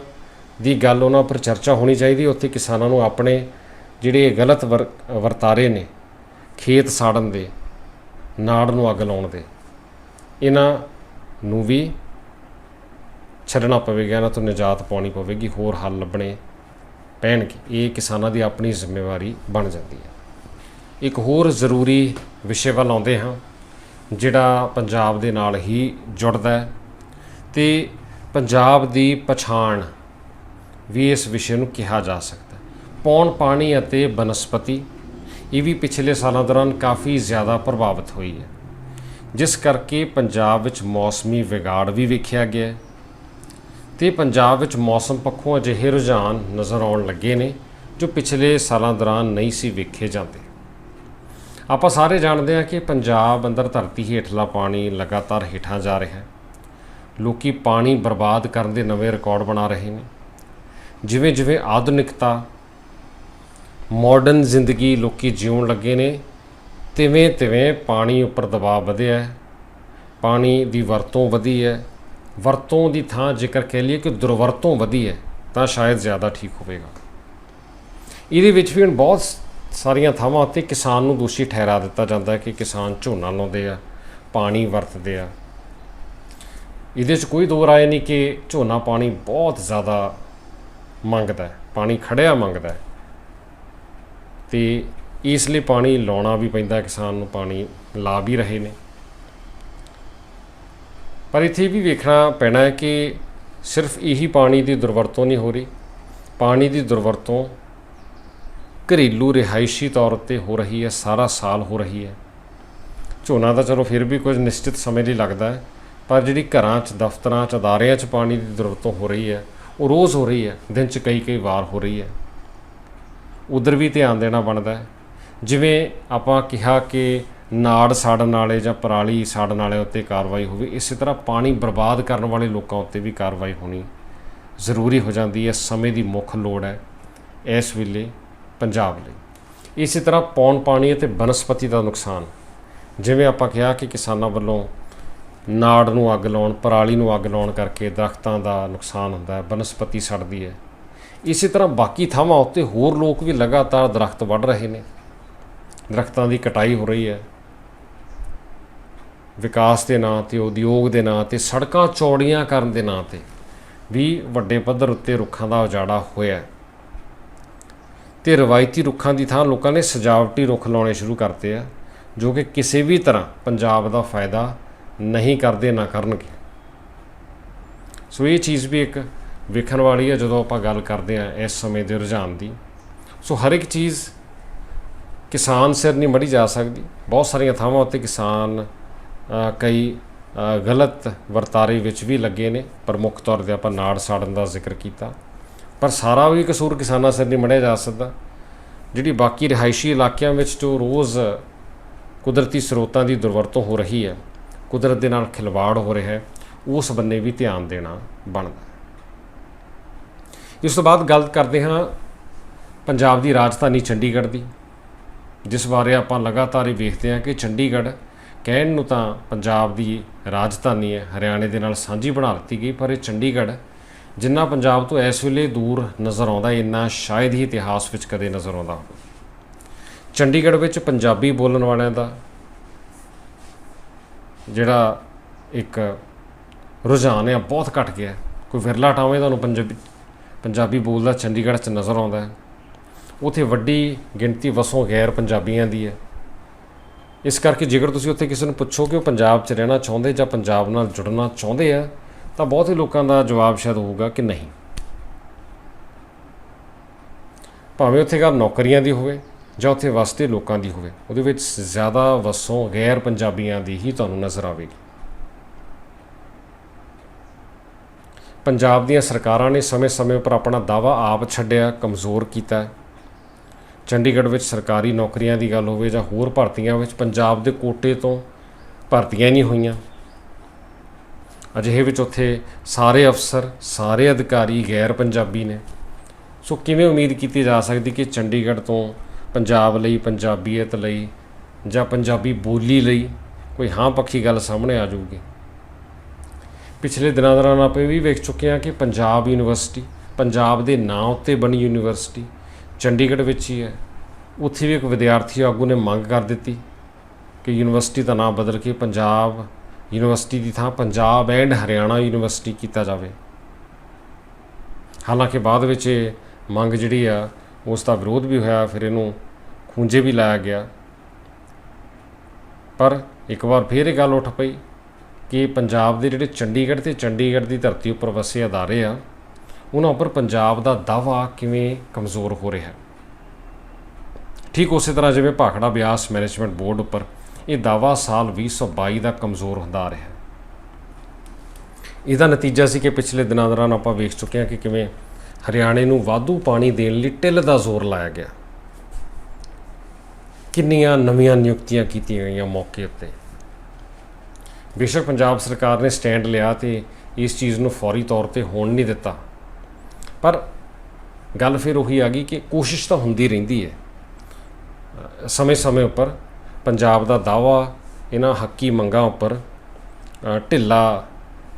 ਦੀ ਗੱਲ ਉਹਨਾਂ ਉੱਪਰ ਚਰਚਾ ਹੋਣੀ ਚਾਹੀਦੀ, ਉੱਥੇ ਕਿਸਾਨਾਂ ਨੂੰ ਆਪਣੇ ਜਿਹੜੇ ਗਲਤ ਵਰ- ਵਰਤਾਰੇ ਨੇ ਖੇਤ ਸਾੜਨ ਦੇ, ਨਾੜ ਨੂੰ ਅੱਗ ਲਾਉਣ ਦੇ। ਇਹਨਾਂ ਨੂੰ ਵੀ ਛੱਡਣਾ ਪਵੇਗਾ, ਇਹਨਾਂ ਤੋਂ ਨਿਜਾਤ ਪਾਉਣੀ ਪਵੇਗੀ, ਹੋਰ ਹੱਲ ਲੱਭਣੇ ਪੈਣਗੇ। ਇਹ ਕਿਸਾਨਾਂ ਦੀ ਆਪਣੀ ਜ਼ਿੰਮੇਵਾਰੀ ਬਣ ਜਾਂਦੀ ਹੈ। ਇੱਕ ਹੋਰ ਜ਼ਰੂਰੀ ਵਿਸ਼ੇ ਵੱਲ ਆਉਂਦੇ ਹਾਂ, ਜਿਹੜਾ ਪੰਜਾਬ ਦੇ ਨਾਲ ਹੀ ਜੁੜਦਾ ਹੈ ਤੇ ਪੰਜਾਬ ਦੀ ਪਛਾਣ ਵੀ ਇਸ ਵਿਸ਼ੇ ਨੂੰ ਕਿਹਾ ਜਾ ਸਕਦਾ ਹੈ। ਪੌਣ ਪਾਣੀ ਅਤੇ ਬਨਸਪਤੀ ਇਹ ਵੀ ਪਿਛਲੇ ਸਾਲਾਂ ਦੌਰਾਨ ਕਾਫੀ ਜ਼ਿਆਦਾ ਪ੍ਰਭਾਵਿਤ ਹੋਈ ਹੈ। ਜਿਸ ਕਰਕੇ ਪੰਜਾਬ ਵਿੱਚ ਮੌਸਮੀ ਵਿਗਾੜ ਵੀ ਵੇਖਿਆ ਗਿਆ ਹੈ ਤੇ ਪੰਜਾਬ ਵਿੱਚ ਮੌਸਮ ਪੱਖੋਂ ਅਜਿਹੇ ਰੁਝਾਨ ਨਜ਼ਰ ਆਉਣ ਲੱਗੇ ਨੇ ਜੋ ਪਿਛਲੇ ਸਾਲਾਂ ਦੌਰਾਨ ਨਹੀਂ ਸੀ ਵੇਖੇ ਜਾਂਦੇ। ਆਪਾਂ ਸਾਰੇ ਜਾਣਦੇ ਹਾਂ ਕਿ ਪੰਜਾਬ ਅੰਦਰ ਧਰਤੀ ਹੇਠਲਾ ਪਾਣੀ ਲਗਾਤਾਰ ਹੇਠਾਂ ਜਾ ਰਿਹਾ ਹੈ। ਲੋਕੀ ਪਾਣੀ ਬਰਬਾਦ ਕਰਨ ਦੇ ਨਵੇਂ ਰਿਕਾਰਡ ਬਣਾ ਰਹੇ ਨੇ। ਜਿਵੇਂ ਜਿਵੇਂ ਆਧੁਨਿਕਤਾ ਮਾਡਰਨ ਜ਼ਿੰਦਗੀ ਲੋਕੀ ਜਿਉਣ ਲੱਗੇ ਨੇ, ਤਿਵੇਂ ਤਿਵੇਂ ਪਾਣੀ ਉੱਪਰ ਦਬਾਅ ਵਧਿਆ ਪਾਣੀ ਦੀ ਵਰਤੋਂ ਵਧੀ ਹੈ। ਵਰਤੋਂ ਦੀ ਥਾਂ ਜੇਕਰ ਕਹਿ ਲਈਏ ਕਿ ਦੁਰਵਰਤੋਂ ਵਧੀ ਹੈ, ਤਾਂ ਸ਼ਾਇਦ ਜ਼ਿਆਦਾ ਠੀਕ ਹੋਵੇਗਾ। ਇਹਦੇ ਵਿੱਚ ਵੀ ਹੁਣ ਬਹੁਤ ਸਾਰੀਆਂ ਥਾਵਾਂ ਉੱਤੇ ਕਿਸਾਨ ਨੂੰ ਦੋਸ਼ੀ ਠਹਿਰਾ ਦਿੱਤਾ ਜਾਂਦਾ ਹੈ ਕਿ ਕਿਸਾਨ ਝੋਨਾ ਲਾਉਂਦੇ ਆ, ਪਾਣੀ ਵਰਤਦੇ ਆ। ਇਹਦੇ 'ਚ ਕੋਈ ਦੋ ਰਾਏ ਨਹੀਂ ਕਿ ਝੋਨਾ ਪਾਣੀ ਬਹੁਤ ਜ਼ਿਆਦਾ ਮੰਗਦਾ ਹੈ, ਪਾਣੀ ਖੜਿਆ ਮੰਗਦਾ ਹੈ। ਤੇ ਇਸ ਲਈ ਪਾਣੀ ਲਾਉਣਾ ਵੀ ਪੈਂਦਾ, ਕਿਸਾਨ ਨੂੰ ਪਾਣੀ ਲਾ ਵੀ ਰਹੇ ਨੇ। ਪਰ ਇੱਥੇ ਵੀ ਵੇਖਣਾ ਪੈਣਾ ਹੈ ਕਿ ਸਿਰਫ ਇਹੀ ਪਾਣੀ ਦੀ ਦੁਰਵਰਤੋਂ ਨਹੀਂ ਹੋ ਰਹੀ। ਪਾਣੀ ਦੀ ਦੁਰਵਰਤੋਂ ਘਰੇਲੂ ਰਿਹਾਇਸ਼ੀ ਤੌਰ 'ਤੇ ਹੋ ਰਹੀ ਹੈ, ਸਾਰਾ ਸਾਲ ਹੋ ਰਹੀ ਹੈ। ਝੋਨਾ ਤਾਂ ਚਲੋ ਫਿਰ ਵੀ ਕੁਝ ਨਿਸ਼ਚਿਤ ਸਮੇਂ ਲਈ ਲੱਗਦਾ ਹੈ, ਪਰ ਜਿਹੜੀ ਘਰਾਂ 'ਚ, ਦਫ਼ਤਰਾਂ 'ਚ, ਅਦਾਰਿਆਂ 'ਚ ਪਾਣੀ ਦੀ ਦੁਰਵਰਤੋਂ ਹੋ ਰਹੀ ਹੈ, ਉਹ ਰੋਜ਼ ਹੋ ਰਹੀ ਹੈ, ਦਿਨ 'ਚ ਕਈ ਕਈ ਵਾਰ ਹੋ ਰਹੀ ਹੈ। ਉਧਰ ਵੀ ਧਿਆਨ ਦੇਣਾ ਬਣਦਾ ਹੈ। ਜਿਵੇਂ ਆਪਾਂ ਕਿਹਾ ਕਿ ਨਾੜ ਸਾੜਨ ਵਾਲੇ ਜਾਂ ਪਰਾਲੀ ਸਾੜਨ ਵਾਲੇ ਉੱਤੇ ਕਾਰਵਾਈ ਹੋਵੇ, ਇਸੇ ਤਰ੍ਹਾਂ ਪਾਣੀ ਬਰਬਾਦ ਕਰਨ ਵਾਲੇ ਲੋਕਾਂ ਉੱਤੇ ਵੀ ਕਾਰਵਾਈ ਹੋਣੀ ਜ਼ਰੂਰੀ ਹੋ ਜਾਂਦੀ ਹੈ। ਸਮੇਂ ਦੀ ਮੁੱਖ ਲੋੜ ਹੈ ਇਸ ਵੇਲੇ ਪੰਜਾਬ ਲਈ। ਇਸੇ ਤਰ੍ਹਾਂ ਪੌਣ ਪਾਣੀ ਅਤੇ ਬਨਸਪਤੀ ਦਾ ਨੁਕਸਾਨ। ਜਿਵੇਂ ਆਪਾਂ ਕਿਹਾ ਕਿ ਕਿਸਾਨਾਂ ਵੱਲੋਂ ਨਾੜ ਨੂੰ ਅੱਗ ਲਾਉਣ, ਪਰਾਲੀ ਨੂੰ ਅੱਗ ਲਾਉਣ ਕਰਕੇ ਦਰਖਤਾਂ ਦਾ ਨੁਕਸਾਨ ਹੁੰਦਾ ਹੈ, ਬਨਸਪਤੀ ਸੜਦੀ ਹੈ। ਇਸੇ ਤਰ੍ਹਾਂ ਬਾਕੀ ਥਾਵਾਂ ਉੱਤੇ ਹੋਰ ਲੋਕ ਵੀ ਲਗਾਤਾਰ ਦਰਖਤ ਵੱਢ ਰਹੇ ਨੇ। ਦਰਖਤਾਂ ਦੀ ਕਟਾਈ ਹੋ ਰਹੀ ਹੈ। ਵਿਕਾਸ ਦੇ ਨਾਂ ਤੇ, ਉਦਯੋਗ ਦੇ ਨਾਂ ਤੇ, ਸੜਕਾਂ ਚੌੜੀਆਂ ਕਰਨ ਦੇ ਨਾਂ ਤੇ ਵੀ ਵੱਡੇ ਪੱਧਰ ਉੱਤੇ ਰੁੱਖਾਂ ਦਾ ਉਜਾੜਾ ਹੋਇਆ ਹੈ। ਤੇ ਰਵਾਇਤੀ ਰੁੱਖਾਂ ਦੀ ਥਾਂ ਲੋਕਾਂ ਨੇ ਸਜਾਵਟੀ ਰੁੱਖ ਲਾਉਣੇ ਸ਼ੁਰੂ ਕਰਤੇ ਆ, ਜੋ ਕਿ ਕਿਸੇ ਵੀ ਤਰ੍ਹਾਂ ਪੰਜਾਬ ਦਾ ਫਾਇਦਾ ਨਹੀਂ ਕਰਦੇ ਨਾ ਕਰਨਗੇ। ਸੋ ਇਹ ਚੀਜ਼ ਵੀ ਇੱਕ ਵੇਖਣ ਵਾਲੀ ਹੈ ਜਦੋਂ ਆਪਾਂ ਗੱਲ ਕਰਦੇ ਹਾਂ ਇਸ ਸਮੇਂ ਦੇ ਰੁਝਾਨ ਦੀ। ਸੋ ਹਰ ਇੱਕ ਚੀਜ਼ ਕਿਸਾਨ ਸਿਰ ਨਹੀਂ ਮੜੀ ਜਾ ਸਕਦੀ। ਬਹੁਤ ਸਾਰੀਆਂ ਥਾਵਾਂ ਉੱਤੇ ਕਿਸਾਨ ਕਈ ਗਲਤ ਵਰਤਾਰੇ ਵਿੱਚ ਵੀ ਲੱਗੇ ਨੇ। ਪਰ ਮੁੱਖ ਤੌਰ ਤੇ ਆਪਾਂ ਨਾੜ ਸਾੜਨ ਦਾ ਜ਼ਿਕਰ ਕੀਤਾ। ਪਰ ਸਾਰਾ ਵੀ ਕਸੂਰ ਕਿਸਾਨਾਂ ਸਿਰ ਨਹੀਂ ਮੜਿਆ ਜਾ ਸਕਦਾ। ਜਿਹੜੀ ਬਾਕੀ ਰਿਹਾਇਸ਼ੀ ਇਲਾਕਿਆਂ ਵਿੱਚ ਜੋ ਰੋਜ਼ ਕੁਦਰਤੀ ਸਰੋਤਾਂ ਦੀ ਦੁਰਵਰਤੋਂ ਹੋ ਰਹੀ ਹੈ, ਕੁਦਰਤ ਦੇ ਨਾਲ ਖਿਲਵਾੜ ਹੋ ਰਿਹਾ ਹੈ, ਉਸ ਬੰਨੇ ਵੀ ਧਿਆਨ ਦੇਣਾ ਬਣਦਾ ਇਸ ਤੋਂ ਬਾਅਦ ਗੱਲ ਕਰਦੇ ਹਾਂ ਪੰਜਾਬ ਦੀ ਰਾਜਧਾਨੀ ਚੰਡੀਗੜ੍ਹ ਦੀ, ਜਿਸ ਬਾਰੇ ਆਪਾਂ ਲਗਾਤਾਰ ਹੀ ਵੇਖਦੇ ਹਾਂ ਕਿ ਚੰਡੀਗੜ੍ਹ ਕਹਿਣ ਨੂੰ ਤਾਂ ਪੰਜਾਬ ਦੀ ਰਾਜਧਾਨੀ ਹੈ, ਹਰਿਆਣੇ ਦੇ ਨਾਲ ਸਾਂਝੀ ਬਣਾ ਦਿੱਤੀ ਗਈ, ਪਰ ਇਹ ਚੰਡੀਗੜ੍ਹ ਜਿੰਨਾ ਪੰਜਾਬ ਤੋਂ ਇਸ ਵੇਲੇ ਦੂਰ ਨਜ਼ਰ ਆਉਂਦਾ, ਇੰਨਾ ਸ਼ਾਇਦ ਹੀ ਇਤਿਹਾਸ ਵਿੱਚ ਕਦੇ ਨਜ਼ਰ ਆਉਂਦਾ ਹੋਵੇ। ਚੰਡੀਗੜ੍ਹ ਵਿੱਚ ਪੰਜਾਬੀ ਬੋਲਣ ਵਾਲਿਆਂ ਦਾ ਜਿਹੜਾ ਇੱਕ ਰੁਝਾਨ ਹੈ ਬਹੁਤ ਘਟ ਗਿਆ। ਕੋਈ ਵਿਰਲਾ ਟਾਵੇਂ ਤੁਹਾਨੂੰ ਪੰਜਾਬੀ ਪੰਜਾਬੀ ਬੋਲਦਾ ਚੰਡੀਗੜ੍ਹ 'ਚ ਨਜ਼ਰ ਆਉਂਦਾ ਹੈ। ਉਥੇ ਵੱਡੀ ਗਿਣਤੀ ਵਸੋਂ ਗੈਰ ਪੰਜਾਬੀਆਂ ਦੀ ਹੈ। ਇਸ ਕਰਕੇ ਜੇਕਰ ਤੁਸੀਂ ਉੱਥੇ ਕਿਸੇ ਨੂੰ ਪੁੱਛੋ ਕਿ ਉਹ ਪੰਜਾਬ 'ਚ ਰਹਿਣਾ ਚਾਹੁੰਦੇ ਜਾਂ ਪੰਜਾਬ ਨਾਲ ਜੁੜਨਾ ਚਾਹੁੰਦੇ ਆ, ਤਾਂ ਬਹੁਤੇ ਲੋਕਾਂ ਦਾ ਜਵਾਬ ਸ਼ਾਇਦ ਹੋਊਗਾ ਕਿ ਨਹੀਂ। ਭਾਵੇਂ ਉੱਥੇ ਗੱਲ ਨੌਕਰੀਆਂ ਦੀ ਹੋਵੇ ਜਾਂ ਉੱਥੇ ਵਸਦੇ ਲੋਕਾਂ ਦੀ ਹੋਵੇ, ਉਹਦੇ ਵਿੱਚ ਜ਼ਿਆਦਾ ਵਸੋਂ ਗੈਰ ਪੰਜਾਬੀਆਂ ਦੀ ਹੀ ਤੁਹਾਨੂੰ ਨਜ਼ਰ ਆਵੇਗੀ। ਪੰਜਾਬ ਦੀਆਂ ਸਰਕਾਰਾਂ ਨੇ ਸਮੇਂ-ਸਮੇਂ ਉੱਪਰ ਆਪਣਾ ਦਾਵਾ ਆਪ ਛੱਡਿਆ, ਕਮਜ਼ੋਰ ਕੀਤਾ ਚੰਡੀਗੜ੍ਹ ਵਿੱਚ ਸਰਕਾਰੀ ਨੌਕਰੀਆਂ ਦੀ ਗੱਲ ਹੋਵੇ ਜਾਂ ਹੋਰ ਭਰਤੀਆਂ ਵਿੱਚ, ਪੰਜਾਬ ਦੇ ਕੋਟੇ ਤੋਂ ਭਰਤੀਆਂ ਨਹੀਂ ਹੋਈਆਂ। ਅਜਿਹੇ ਵਿੱਚ ਉੱਥੇ ਸਾਰੇ ਅਫਸਰ, ਸਾਰੇ ਅਧਿਕਾਰੀ ਗੈਰ ਪੰਜਾਬੀ ਨੇ। ਸੋ ਕਿਵੇਂ ਉਮੀਦ ਕੀਤੀ ਜਾ ਸਕਦੀ ਕਿ ਚੰਡੀਗੜ੍ਹ ਤੋਂ ਪੰਜਾਬ ਲਈ, ਪੰਜਾਬੀਅਤ ਲਈ ਜਾਂ ਪੰਜਾਬੀ ਬੋਲੀ ਲਈ ਕੋਈ ਹਾਂ ਪੱਖੀ ਗੱਲ ਸਾਹਮਣੇ ਆ ਜਾਊਗੀ? ਪਿਛਲੇ ਦਿਨਾਂ ਦੌਰਾਨ ਆਪਾਂ ਇਹ ਵੀ ਵੇਖ ਚੁੱਕੇ ਹਾਂ ਕਿ ਪੰਜਾਬ ਯੂਨੀਵਰਸਿਟੀ, ਪੰਜਾਬ ਦੇ ਨਾਂ ਉੱਤੇ ਬਣੀ ਯੂਨੀਵਰਸਿਟੀ ਚੰਡੀਗੜ੍ਹ ਵਿੱਚ ਹੀ ਹੈ। ਉੱਥੇ ਵੀ ਇੱਕ ਵਿਦਿਆਰਥੀ ਆਗੂ ਨੇ ਮੰਗ ਕਰ ਦਿੱਤੀ ਕਿ ਯੂਨੀਵਰਸਿਟੀ ਦਾ ਨਾਮ ਬਦਲ ਕੇ ਪੰਜਾਬ ਯੂਨੀਵਰਸਿਟੀ ਦੀ ਥਾਂ ਪੰਜਾਬ ਐਂਡ ਹਰਿਆਣਾ ਯੂਨੀਵਰਸਿਟੀ ਕੀਤਾ ਜਾਵੇ। ਹਾਲਾਂਕਿ ਬਾਅਦ ਵਿੱਚ ਇਹ ਮੰਗ ਜਿਹੜੀ ਆ, ਉਸ ਦਾ ਵਿਰੋਧ ਵੀ ਹੋਇਆ, ਫਿਰ ਇਹਨੂੰ ਖੂੰਜੇ ਵੀ ਲਾਇਆ ਗਿਆ। ਪਰ ਇੱਕ ਵਾਰ ਫਿਰ ਇਹ ਗੱਲ ਉੱਠ ਪਈ ਕਿ ਪੰਜਾਬ ਦੇ ਜਿਹੜੇ ਚੰਡੀਗੜ੍ਹ ਤੇ ਚੰਡੀਗੜ੍ਹ ਦੀ ਧਰਤੀ ਉੱਪਰ ਵਸੇ ਅਦਾਰੇ ਆ, ਉਹਨਾਂ ਉੱਪਰ ਪੰਜਾਬ ਦਾ ਦਾਵਾ ਕਿਵੇਂ ਕਮਜ਼ੋਰ ਹੋ ਰਿਹਾ ਹੈ? ਠੀਕ ਉਸੇ ਤਰ੍ਹਾਂ ਜਿਵੇਂ ਭਾਖੜਾ ਬਿਆਸ ਮੈਨੇਜਮੈਂਟ ਬੋਰਡ ਉੱਪਰ ਇਹ ਦਾਵਾ ਸਾਲ 2022 ਦਾ ਕਮਜ਼ੋਰ ਹੁੰਦਾ ਰਿਹਾ ਇਹਦਾ ਨਤੀਜਾ ਸੀ ਕਿ ਪਿਛਲੇ ਦਿਨਾਂ ਦੌਰਾਨ ਆਪਾਂ ਵੇਖ ਚੁੱਕੇ ਹਾਂ ਕਿ ਕਿਵੇਂ ਹਰਿਆਣੇ ਨੂੰ ਵਾਧੂ ਪਾਣੀ ਦੇਣ ਲਈ ਟਿੱਲ ਦਾ ਜ਼ੋਰ ਲਾਇਆ ਗਿਆ। ਕਿੰਨੀਆਂ ਨਵੀਆਂ ਨਿਯੁਕਤੀਆਂ ਕੀਤੀਆਂ ਗਈਆਂ ਮੌਕੇ ਉੱਤੇ। ਬੇਸ਼ੱਕ ਪੰਜਾਬ ਸਰਕਾਰ ਨੇ ਸਟੈਂਡ ਲਿਆ ਤੇ ਇਸ ਚੀਜ਼ ਨੂੰ ਫੌਰੀ ਤੌਰ ਤੇ ਹੋਣ ਨਹੀਂ ਦਿੱਤਾ। ਪਰ ਗੱਲ ਫਿਰ ਉਹੀ ਆ ਗਈ ਕਿ ਕੋਸ਼ਿਸ਼ ਤਾਂ ਹੁੰਦੀ ਰਹਿੰਦੀ ਹੈ। ਸਮੇਂ-ਸਮੇਂ ਉੱਪਰ ਪੰਜਾਬ ਦਾ ਦਾਵਾ ਇਹਨਾਂ ਹੱਕੀ ਮੰਗਾਂ ਉੱਪਰ ਢਿੱਲਾ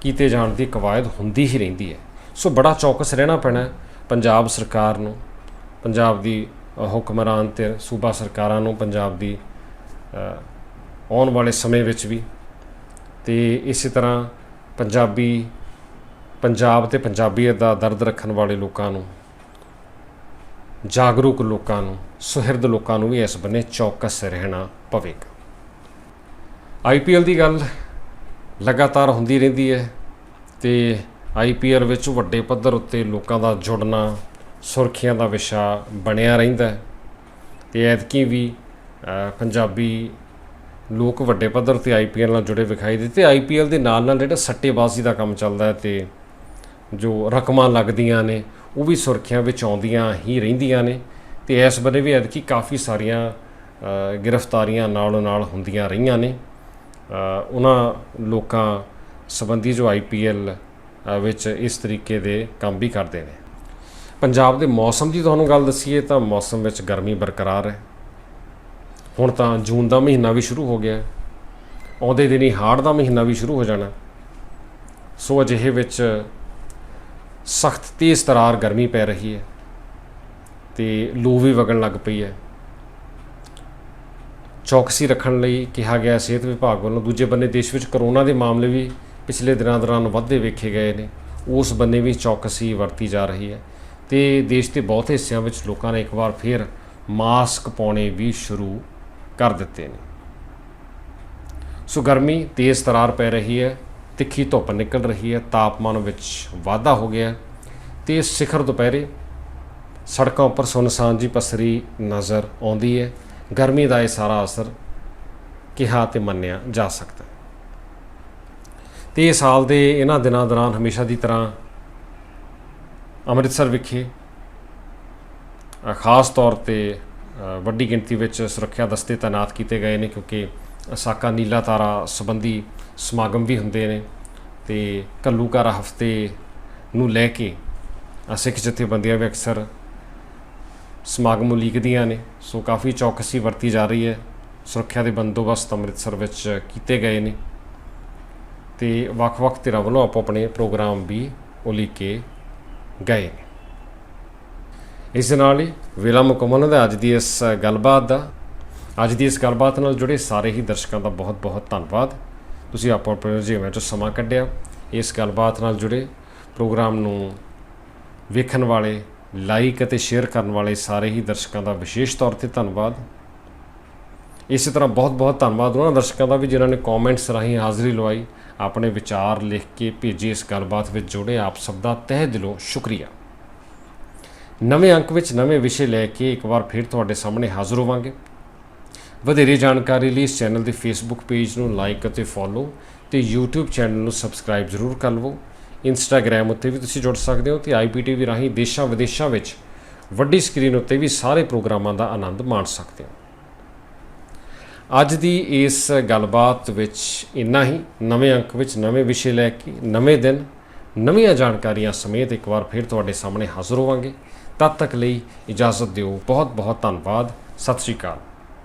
ਕੀਤੇ ਜਾਣ ਦੀ ਕਵਾਇਦ ਹੁੰਦੀ ਹੀ ਰਹਿੰਦੀ ਹੈ। ਸੋ ਬੜਾ ਚੌਕਸ ਰਹਿਣਾ ਪੈਣਾ ਪੰਜਾਬ ਸਰਕਾਰ ਨੂੰ, ਪੰਜਾਬ ਦੀ ਹੁਕਮਰਾਨ ਤੇ ਸੂਬਾ ਸਰਕਾਰਾਂ ਨੂੰ, ਪੰਜਾਬ ਦੀ ਆਉਣ ਵਾਲੇ ਸਮੇਂ ਵਿੱਚ ਵੀ। ਤੇ ਇਸੇ ਤਰ੍ਹਾਂ ਪੰਜਾਬੀ, ਪੰਜਾਬ ਤੇ ਪੰਜਾਬੀਅਤ ਦਾ ਦਰਦ ਰੱਖਣ ਵਾਲੇ ਲੋਕਾਂ ਨੂੰ, ਜਾਗਰੂਕ ਲੋਕਾਂ ਨੂੰ, ਸੁਹਿਰਦ ਲੋਕਾਂ ਨੂੰ ਵੀ ਇਸ ਬੰਨੇ ਚੌਕਸ ਰਹਿਣਾ ਪਵੇਗਾ। ਆਈਪੀਐਲ ਦੀ ਗੱਲ ਲਗਾਤਾਰ ਹੁੰਦੀ ਰਹਿੰਦੀ ਹੈ ਤੇ ਆਈਪੀਐਲ ਵਿੱਚ ਵੱਡੇ ਪੱਧਰ ਉੱਤੇ ਲੋਕਾਂ ਦਾ ਜੁੜਨਾ, ਸੁਰਖੀਆਂ ਦਾ ਵਿਸ਼ਾ ਬਣਿਆ ਰਹਿੰਦਾ ਹੈ। ਤੇ ਐਤਕੀ ਵੀ ਪੰਜਾਬੀ ਲੋਕ ਵੱਡੇ ਪੱਧਰ ਤੇ ਆਈਪੀਐਲ ਨਾਲ ਜੁੜੇ ਵਿਖਾਈ ਦਿੱਤੇ। ਆਈਪੀਐਲ ਦੇ ਨਾਲ ਨਾਲ ਜਿਹੜਾ ਸੱਟੇਬਾਜ਼ੀ ਦਾ ਕੰਮ ਚੱਲਦਾ ਹੈ ਤੇ ਜੋ ਰਕਮਾਂ ਲੱਗਦੀਆਂ ਨੇ, ਉਹ ਵੀ ਸੁਰਖੀਆਂ ਵਿੱਚ ਆਉਂਦੀਆਂ ਹੀ ਰਹਿੰਦੀਆਂ ਨੇ ਤੇ ਇਸ ਬੰਨੇ ਵੀ ਐਤਕੀ ਕਾਫੀ ਸਾਰੀਆਂ ਗ੍ਰਿਫਤਾਰੀਆਂ ਨਾਲੋਂ ਨਾਲ ਹੁੰਦੀਆਂ ਰਹੀਆਂ ਨੇ। ਉਹਨਾਂ ਲੋਕਾਂ ਸੰਬੰਧੀ ਜੋ ਆਈਪੀਐਲ ਵਿੱਚ ਇਸ ਤਰੀਕੇ ਦੇ ਕੰਮ ਵੀ ਕਰਦੇ ਨੇ। ਪੰਜਾਬ ਦੇ ਮੌਸਮ ਦੀ ਤੁਹਾਨੂੰ ਗੱਲ ਦੱਸੀਏ ਤਾਂ ਮੌਸਮ ਵਿੱਚ ਗਰਮੀ ਬਰਕਰਾਰ ਹੈ। ਹੁਣ ਤਾਂ ਜੂਨ ਦਾ ਮਹੀਨਾ ਵੀ ਸ਼ੁਰੂ ਹੋ ਗਿਆ ਆਉਂਦੇ ਦਿਨੀ ਹਾੜ ਦਾ ਮਹੀਨਾ ਵੀ ਸ਼ੁਰੂ ਹੋ ਜਾਣਾ। ਸੋ ਅਜਿਹੇ ਵਿੱਚ ਸਖਤ ਤੇਜ਼ ਤਰਾਰ ਗਰਮੀ ਪੈ ਰਹੀ ਹੈ ਤੇ ਲੂ ਵੀ ਵਗਣ ਲੱਗ ਪਈ ਹੈ। ਚੌਕਸੀ ਰੱਖਣ ਲਈ ਕਿਹਾ ਗਿਆ ਸਿਹਤ ਵਿਭਾਗ ਵੱਲੋਂ ਦੂਜੇ ਬੰਨੇ ਦੇਸ਼ ਵਿੱਚ ਕਰੋਨਾ ਦੇ ਮਾਮਲੇ ਵੀ ਪਿਛਲੇ ਦਿਨਾਂ ਦੌਰਾਨ ਵੱਧਦੇ ਵੇਖੇ ਗਏ ਨੇ। ਉਸ ਬੰਨੇ ਵੀ ਚੌਕਸੀ ਵਰਤੀ ਜਾ ਰਹੀ ਹੈ ਤੇ ਦੇਸ਼ ਦੇ ਬਹੁਤ ਹਿੱਸਿਆਂ ਵਿੱਚ ਲੋਕਾਂ ਨੇ ਇੱਕ ਵਾਰ ਫਿਰ ਮਾਸਕ ਪਾਉਣੇ ਵੀ ਸ਼ੁਰੂ ਕਰ ਦਿੱਤੇ ਨੇ। ਸੋ ਗਰਮੀ ਤੇਜ਼ ਤਰਾਰ ਪੈ ਰਹੀ ਹੈ, ਤਿੱਖੀ ਧੁੱਪ ਨਿਕਲ ਰਹੀ ਹੈ, ਤਾਪਮਾਨ ਵਿੱਚ ਵਾਧਾ ਹੋ ਗਿਆ ਹੈ, ਤੇ ਸਿਖਰ ਦੁਪਹਿਰੇ ਸੜਕਾਂ ਉੱਪਰ ਸੁਨਸਾਨ ਜੀ ਪਸਰੀ ਨਜ਼ਰ ਆਉਂਦੀ ਹੈ। ਗਰਮੀ ਦਾ ਇਹ ਸਾਰਾ ਅਸਰ ਕਿਹਾ ਤੇ ਮੰਨਿਆ ਜਾ ਸਕਦਾ ਹੈ। ਤੇ ਇਹ ਸਾਲ ਦੇ ਇਹਨਾਂ ਦਿਨਾਂ ਦੌਰਾਨ ਹਮੇਸ਼ਾ ਦੀ ਤਰ੍ਹਾਂ ਅੰਮ੍ਰਿਤਸਰ ਵਿਖੇ ਖਾਸ ਤੌਰ ਤੇ ਵੱਡੀ ਗਿਣਤੀ ਵਿੱਚ ਸੁਰੱਖਿਆ ਦਸਤੇ ਤਾਇਨਾਤ ਕੀਤੇ ਗਏ ਨੇ ਕਿਉਂਕਿ ਸਾਕਾ ਨੀਲਾ ਤਾਰਾ ਸੰਬੰਧੀ ਸਮਾਗਮ ਵੀ ਹੁੰਦੇ ਨੇ ਤੇ ਕੱਲੂਕਾਰਾ ਹਫ਼ਤੇ ਨੂੰ ਲੈ ਕੇ ਸਿੱਖ ਜਥੇਬੰਦੀਆਂ ਵੀ ਅਕਸਰ ਸਮਾਗਮ ਉਲੀਕਦੀਆਂ ਨੇ, ਸੋ ਕਾਫੀ ਚੌਕਸੀ ਵਰਤੀ ਜਾ ਰਹੀ ਹੈ। ਸੁਰੱਖਿਆ ਦੇ ਬੰਦੋਬਸਤ ਅੰਮ੍ਰਿਤਸਰ ਵਿੱਚ ਕੀਤੇ ਗਏ ਨੇ ਤੇ ਵੱਖ-ਵੱਖ ਧਿਰਾਂ ਵੱਲੋਂ ਆਪੋ ਆਪਣੇ ਪ੍ਰੋਗਰਾਮ ਵੀ ਉਲੀਕੇ ਗਏ ਇਸ ਦੇ ਨਾਲ ਹੀ ਵੇਲਾ ਮੁਕੰਮਲ ਹੁੰਦਾ ਅੱਜ ਦੀ ਇਸ ਗੱਲਬਾਤ ਦਾ, ਅੱਜ ਦੀ ਇਸ ਗੱਲਬਾਤ ਨਾਲ ਜੁੜੇ ਸਾਰੇ ਹੀ ਦਰਸ਼ਕਾਂ ਦਾ ਬਹੁਤ-ਬਹੁਤ ਧੰਨਵਾਦ। ਤੁਸੀਂ ਆਪੋ ਆਪਣੇ ਜੀਵਨ ਵਿੱਚ ਸਮਾਂ ਕੱਢਿਆ, ਇਸ ਗੱਲਬਾਤ ਨਾਲ ਜੁੜੇ ਪ੍ਰੋਗਰਾਮ ਨੂੰ ਵੇਖਣ ਵਾਲੇ ਲਾਈਕ ਅਤੇ ਸ਼ੇਅਰ ਕਰਨ ਵਾਲੇ ਸਾਰੇ ਹੀ ਦਰਸ਼ਕਾਂ ਦਾ ਵਿਸ਼ੇਸ਼ ਤੌਰ ਤੇ ਧੰਨਵਾਦ। ਇਸੇ ਤਰ੍ਹਾਂ ਬਹੁਤ-ਬਹੁਤ ਧੰਨਵਾਦ ਉਹਨਾਂ ਦਰਸ਼ਕਾਂ ਦਾ ਵੀ ਜਿਨ੍ਹਾਂ ਨੇ ਕਮੈਂਟਸ ਰਾਹੀਂ ਹਾਜ਼ਰੀ ਲਵਾਈ, ਆਪਣੇ ਵਿਚਾਰ ਲਿਖ ਕੇ ਭੇਜੇ ਇਸ ਗੱਲਬਾਤ ਵਿੱਚ ਜੁੜੇ। ਆਪ ਸਭ ਦਾ ਤਹਿ ਦਿਲੋਂ ਸ਼ੁਕਰੀਆ। ਨਵੇਂ ਅੰਕ ਵਿੱਚ ਨਵੇਂ ਵਿਸ਼ੇ ਲੈ ਕੇ ਇੱਕ ਵਾਰ ਫਿਰ ਤੁਹਾਡੇ ਸਾਹਮਣੇ ਹਾਜ਼ਰ ਹੋਵਾਂਗੇ। ਵਧੇਰੇ ਜਾਣਕਾਰੀ ਲਈ ਇਸ ਚੈਨਲ ਦੇ ਫੇਸਬੁੱਕ ਪੇਜ ਨੂੰ ਲਾਈਕ ਅਤੇ ਫੋਲੋ ਤੇ YouTube ਚੈਨਲ ਨੂੰ ਸਬਸਕ੍ਰਾਈਬ ਜ਼ਰੂਰ ਕਰ ਲਵੋ। ਇੰਸਟਾਗ੍ਰam ਉੱਤੇ ਵੀ ਤੁਸੀਂ ਜੁੜ ਸਕਦੇ ਹੋ ਤੇ IPTV ਰਾਹੀਂ ਦੇਸ਼ਾਂ ਵਿਦੇਸ਼ਾਂ ਵਿੱਚ ਵੱਡੀ ਸਕਰੀਨ ਉੱਤੇ ਵੀ ਸਾਰੇ ਪ੍ਰੋਗਰਾਮਾਂ ਦਾ ਆਨੰਦ ਮਾਣ ਸਕਦੇ ਹੋ। ਅੱਜ ਦੀ ਇਸ ਗੱਲਬਾਤ ਵਿੱਚ ਇੰਨਾ ਹੀ। ਨਵੇਂ ਅੰਕ ਵਿੱਚ ਨਵੇਂ ਵਿਸ਼ੇ ਲੈ ਕੇ ਨਵੇਂ ਦਿਨ, ਨਵੀਆਂ ਜਾਣਕਾਰੀਆਂ ਸਮੇਤ ਇੱਕ ਵਾਰ ਫਿਰ ਤੁਹਾਡੇ ਸਾਹਮਣੇ ਹਾਜ਼ਰ ਹੋਵਾਂਗੇ। ਤਦ ਤੱਕ ਲਈ ਇਜਾਜ਼ਤ ਦਿਓ। ਬਹੁਤ ਬਹੁਤ ਧੰਨਵਾਦ। ਸਤਿ ਸ਼੍ਰੀ ਅਕਾਲ।